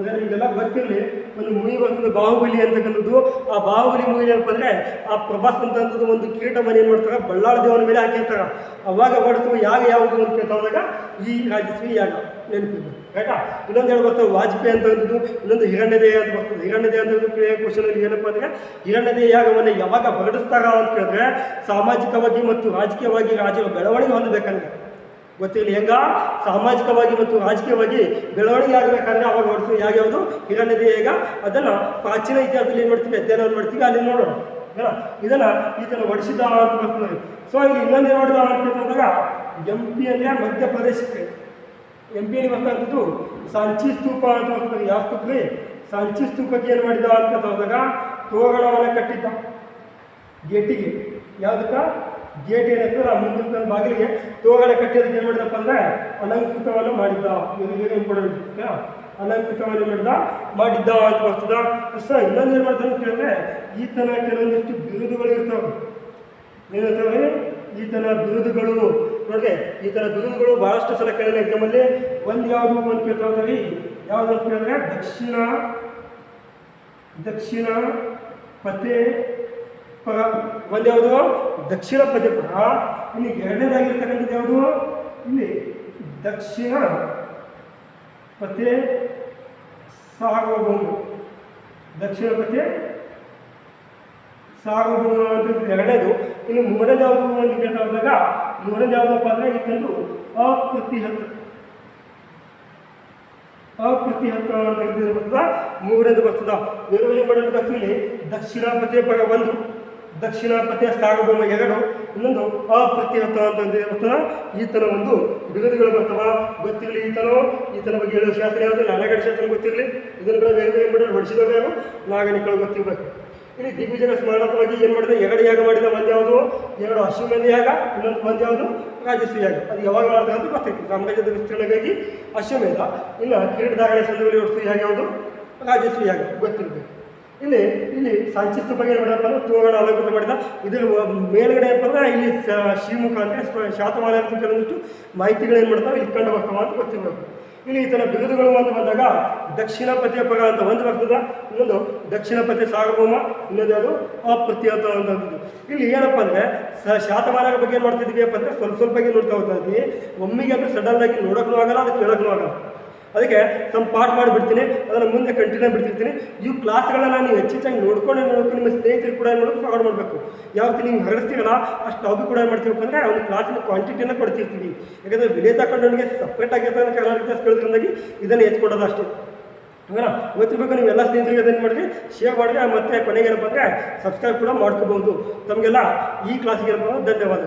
ಅಂದರೆ ನಿಮಗೆಲ್ಲ ಗೊತ್ತಿರಲಿ, ಒಂದು ಮೂವಿ ಬಾಹುಬಲಿ ಅಂತಕ್ಕಂಥದ್ದು. ಆ ಬಾಹುಬಲಿ ಮೂವಿ ಏನಪ್ಪ ಅಂದರೆ, ಆ ಪ್ರಭಾಸ್ ಅಂತಂಥದ್ದು ಒಂದು ಕೀಟ ಮನೆ ಏನು ಮಾಡ್ತಾರೆ? ಬಳ್ಳಾಳ ದೇವನ ಮೇಲೆ ಹಾಕಿರ್ತಾರೆ. ಅವಾಗ ಹೊಡೆಸುವ ಯಾಗ ಯಾವುದು ಅಂತ ಕೇಳ್ತಾವಾಗ ಈ ರಾಜಸ್ವಿ ಯಾಗ. ನೆನಪಿದೆ ಆಯ್ತಾ? ಇನ್ನೊಂದು ಹೇಳಿ ಬರ್ತದೆ ವಾಜಪೇಯಿ ಅಂತಂಥದ್ದು ಇನ್ನೊಂದು ಹಿರಣ್ಯದೇಯ ಅಂತ ಬರ್ತದೆ. ಹಿರಣ್ಯದೇಯ ಅಂತ ಕ್ವಶನಲ್ಲಿ ಏನಪ್ಪ ಅಂದರೆ, ಹಿರಣ್ಯದೇಯ ಯಾಗವನ್ನು ಯಾವಾಗ ಹೊರಡಿಸ್ತಾರ ಅಂತ ಕೇಳಿದ್ರೆ, ಸಾಮಾಜಿಕವಾಗಿ ಮತ್ತು ರಾಜಕೀಯವಾಗಿ ರಾಜ್ಯ ಬೆಳವಣಿಗೆ ಹೊಂದಬೇಕಂದ್ರೆ ಗೊತ್ತಿರಲಿ ಹೆಂಗ? ಸಾಮಾಜಿಕವಾಗಿ ಮತ್ತು ರಾಜಕೀಯವಾಗಿ ಬೆಳವಣಿಗೆ ಆಗಬೇಕಂದ್ರೆ ಅವಾಗ ಹೊರಡಿಸುವ ಯಾವ್ಯಾವುದು ಯಾವುದು ಹಿರಣ್ಯದೇಯ ಈಗ ಅದನ್ನು ಪ್ರಾಚೀನ ಇತಿಹಾಸದಲ್ಲಿ ಏನು ಮಾಡ್ತೀವಿ? ಅಧ್ಯಯನ ಮಾಡ್ತೀವಿ. ಅಲ್ಲಿ ನೋಡೋಣ. ಇದನ್ನು ಈತನ ಹೊಡಿಸಿದ ಅಂತ ಬರ್ತದೆ ಸೊ ಇಲ್ಲಿ ಇನ್ನೊಂದು ಏನು ಮಾಡಿದ ಅಂತ ಕೇಳಿದಾಗ ಎಂ ಪಿ ಅಂದರೆ ಮಧ್ಯಪ್ರದೇಶಕ್ಕೆ. ಎಂ ಪಿಯಲ್ಲಿ ಬರ್ತಕ್ಕಂಥದ್ದು ಸಾಂಚಿ ಸ್ತೂಪ ಅಂತ ಬರ್ತದೆ. ಯಾವ ಸ್ತೂಪ ರೀ ಸಾಂಚಿ ಸ್ತೂಪಕ್ಕೆ ಏನು ಮಾಡಿದ ಅಂತ ಹೋದಾಗ ತೋರಣವನ್ನು ಕಟ್ಟಿದ್ದ. ಗೇಟಿಗೆ. ಯಾವುದಕ್ಕ? ಗೇಟ್ ಏನಂತ ಮುಂದಿನ ಬಾಗಿಲಿಗೆ. ತೋರಣ ಕಟ್ಟಿದ್ದಕ್ಕೆ ಏನು ಮಾಡಿದಪ್ಪ ಅಂದರೆ ಅಲಂಕೃತವನ್ನು ಮಾಡಿದ್ದ. ಇದು ಏನು ಇಂಪಾರ್ಟೆಂಟ್ ಅಲಂಕೃತವನ್ನು ಮಾಡಿದ ಮಾಡಿದ್ದ ಅಂತ ಬರ್ತದ ಅಷ್ಟ, ಇನ್ನೊಂದು ಏನು ಮಾಡ್ತಾನೆ ಅಂತ ಕೇಳಿದ್ರೆ, ಈತನ ಕೆಲವೊಂದಿಷ್ಟು ಬಿರುದುಗಳು ಇರ್ತವೆ. ಏನಿರ್ತವೆ ಈತನ ಬಿರುದುಗಳು. ನೋಡ್ರಿ, ಈತನ ಬಿರುದುಗಳು ಬಹಳಷ್ಟು ಸಲ ಕೇಳಿದ ಎಕ್ಸಾಮಲ್ಲಿ ಒಂದು ಯಾವುದು ಅಂತ ಕೇಳ್ತಾ ಹೋದ್ರಿ ಯಾವುದು ಅಂತ ಕೇಳಿದ್ರೆ ದಕ್ಷಿಣ ದಕ್ಷಿಣ ಪತೆ ಒಂದು ಯಾವುದು ದಕ್ಷಿಣ ಪದ ಪದ ಇಲ್ಲಿ ಎರಡನೇದಾಗಿರ್ತಕ್ಕಂಥದ್ದು ಯಾವುದು? ಇಲ್ಲಿ ದಕ್ಷಿಣ ಪತೆ ಸಾರ್ವಭೌಮ. ದಕ್ಷಿಣ ಪತೆ ಸಾರ್ವಭೌಮ ಅಂತ ಎರಡನೇದು. ಇಲ್ಲಿ ಮೂರನೇದು ಯಾವುದು ಅಂತ ಕೇಳ್ತಾ ಹೋದಾಗ, ಮೂರನೇದು ಯಾವುದಪ್ಪ ಅಂದರೆ ಇದೊಂದು ಅಪ್ರತಿಹತ. ಅಪ್ರತಿಹತ ಅಂತ ಬರ್ತದ ಮೂರನೇದು ಬರ್ತದ. ಬೇರೆ ಬೇರೆ ಮಾಡಿದ ಇಲ್ಲಿ ದಕ್ಷಿಣ ಪತೆ ಪದ ಒಂದು. ದಕ್ಷಿಣ ಪತಿಯ ಸಾರ್ವಭೌಮ ಎರಡು ಇನ್ನೊಂದು ಅಪ್ರತಿಹತ ಅಂತ ಬರ್ತದ ಈತನ ಒಂದು ಬಿಗದಿಗಳು ಬರ್ತವ, ಗೊತ್ತಿರಲಿ ಈತನೋ. ಈತನ ಬಗ್ಗೆ ಹೇಳೋ ಶಾಸ್ತ್ರ ಯಾವುದು ನಾನಗಡ ಶಾಸ್ತ್ರ ಗೊತ್ತಿರಲಿ. ಇದನ್ನು ಕೂಡ ಬೇರೆ ಬೇರೆ ಮಾಡಿ ಹೊಡಿಸಿದವೇನು ಯಾರು? ನಾಗನಿಕಗಳು ಗೊತ್ತಿರಬೇಕು. ಇಲ್ಲಿ ದಿಗ್ವಿಜಯ ಸ್ಮರಣಾರ್ಥವಾಗಿ ಏನು ಮಾಡಿದೆ? ಎರಡು ಯಾಗ ಮಾಡಿದ ಒಂದು ಯಾವುದು? ಎರಡು ಅಶ್ವಮೇಧ ಯಾಗ, ಇನ್ನೊಂದು ಒಂದು ಯಾವುದು? ರಾಜಸ್ವಿ ಯಾಗ. ಅದು ಯಾವಾಗ ಮಾಡ್ತಾರೆ ಅಂತ ಗೊತ್ತೈತಿ ಸಾಮ್ರಾಜ್ಯದ ವಿಸ್ತರಣೆಗಾಗಿ ಅಶ್ವಮೇಧ. ಇನ್ನು ಕಿರೀಟಧಾರಣೆ ಸಂದರ್ಭದಲ್ಲಿ ಹೊಡ್ತು ಯಾಗ ಯಾವುದು? ರಾಜಸ್ವಿ ಯಾಗ. ಗೊತ್ತಿರಬೇಕು. ಇಲ್ಲಿ ಇಲ್ಲಿ ಸಂಚಿತ ಬಗ್ಗೆ ಏನು ಮಾಡಪ್ಪ ಅಂದ್ರೆ ತೂಗಡ ಅಲಂಕೃತ ಮಾಡಿದ. ಇದ್ರ ಮೇಲ್ಗಡೆ ಏನಪ್ಪ ಅಂದ್ರೆ ಇಲ್ಲಿ ಶಿವಮುಖ ಅಂದರೆ ಶಾತಮಾನ ಕೆಲವೊಂದಿಷ್ಟು ಮಾಹಿತಿಗಳು ಏನು ಮಾಡ್ತಾವೆ? ಇಲ್ಲಿ ಕಂಡು ಬರ್ತಾವ ಅಂತ ಗೊತ್ತಿರಬೇಕು ಇಲ್ಲಿ ಈ ಥರ ಬಿರುದುಗಳು ಅಂತ ಬಂದಾಗ ದಕ್ಷಿಣ ಪತಿಯ ಪಗ ಅಂತ ಒಂದು ಬರ್ತದ. ಇನ್ನೊಂದು ದಕ್ಷಿಣ ಪತಿ ಸಾರ್ವಭೌಮ, ಇನ್ನೊಂದು ಅದು ಅಪ್ರತಿಹತ ಅಂತ ಇಲ್ಲಿ ಏನಪ್ಪ ಅಂದರೆ ಸ ಶಾತಮಾನಗಳ ಬಗ್ಗೆ ಏನು ಮಾಡ್ತಿದ್ವಿ ಅಪ್ಪ ಅಂದರೆ ಸ್ವಲ್ಪ ಸ್ವಲ್ಪ ನೋಡ್ತಾ ಹೋಗ್ತಾ ಇದ್ವಿ. ಒಮ್ಮೆಗೆ ಅಂದರೆ ಸಡನ್ ಆಗಿ ನೋಡೋಕ್ಕೂ ಆಗಲ್ಲ ಅದು ಕೇಳೋಕ್ಕೂ ಆಗಲ್ಲ. ಅದಕ್ಕೆ ಸಮ್ ಪಾಠ ಮಾಡಿಬಿಡ್ತೀನಿ, ಅದನ್ನು ಮುಂದೆ ಕಂಟಿನ್ಯೂ ಬಿಡ್ತಿರ್ತೀನಿ ಇವು ಕ್ಲಾಸ್ಗಳನ್ನ ನೀವು ಹೆಚ್ಚೆಚ್ಚಾಗಿ ನೋಡ್ಕೊಂಡು ನೋಡ್ಕೊಂಡು ನಿಮ್ಮ ಸ್ನೇಹಿತರು ಕೂಡ ಏನು ಫಾರ್ವರ್ಡ್ ಮಾಡಬೇಕು. ಯಾವತ್ತು ನೀವು ಹರಡಿಸ್ತೀರಲ್ಲ ಅಷ್ಟು ಅವ್ರು ಕೂಡ ಏನು ಮಾಡ್ತೀವಪ್ಪ ಅಂದರೆ ಒಂದು ಕ್ಲಾಸಿನ ಕ್ವಾಂಟಿಟಿಯನ್ನು ಕೊಡ್ತಿರ್ತೀವಿ. ಯಾಕಂದರೆ ವಿಲೇಜ್ ಹಾಕೊಂಡವನಿಗೆ ಸಪ್ರೇಟ್ ಆಗಿರ್ತಾನೆ ಕನ್ನಡ ಕ್ಲಾಸ್ ಕೇಳೋದ್ರಿಂದಾಗಿ ಇದನ್ನು ಹೆಚ್ಕೊಡೋದು ಅಷ್ಟೇ. ಹೌದಾ ಗೊತ್ತಿರಬೇಕು ನೀವು ಎಲ್ಲ ಸ್ನೇಹಿತರಿಗೆ ಅದೇನು ಮಾಡಿರಿ ಶೇರ್ ಮಾಡಿರಿ ಮತ್ತೆ ಕೊನೆಗೆ ಏನಪ್ಪ ಅಂದರೆ ಸಬ್ಸ್ಕ್ರೈಬ್ ಕೂಡ ಮಾಡ್ಕೋಬಹುದು. ತಮಗೆಲ್ಲ ಈ ಕ್ಲಾಸಿಗೆ ಏನಪ್ಪ ಧನ್ಯವಾದ.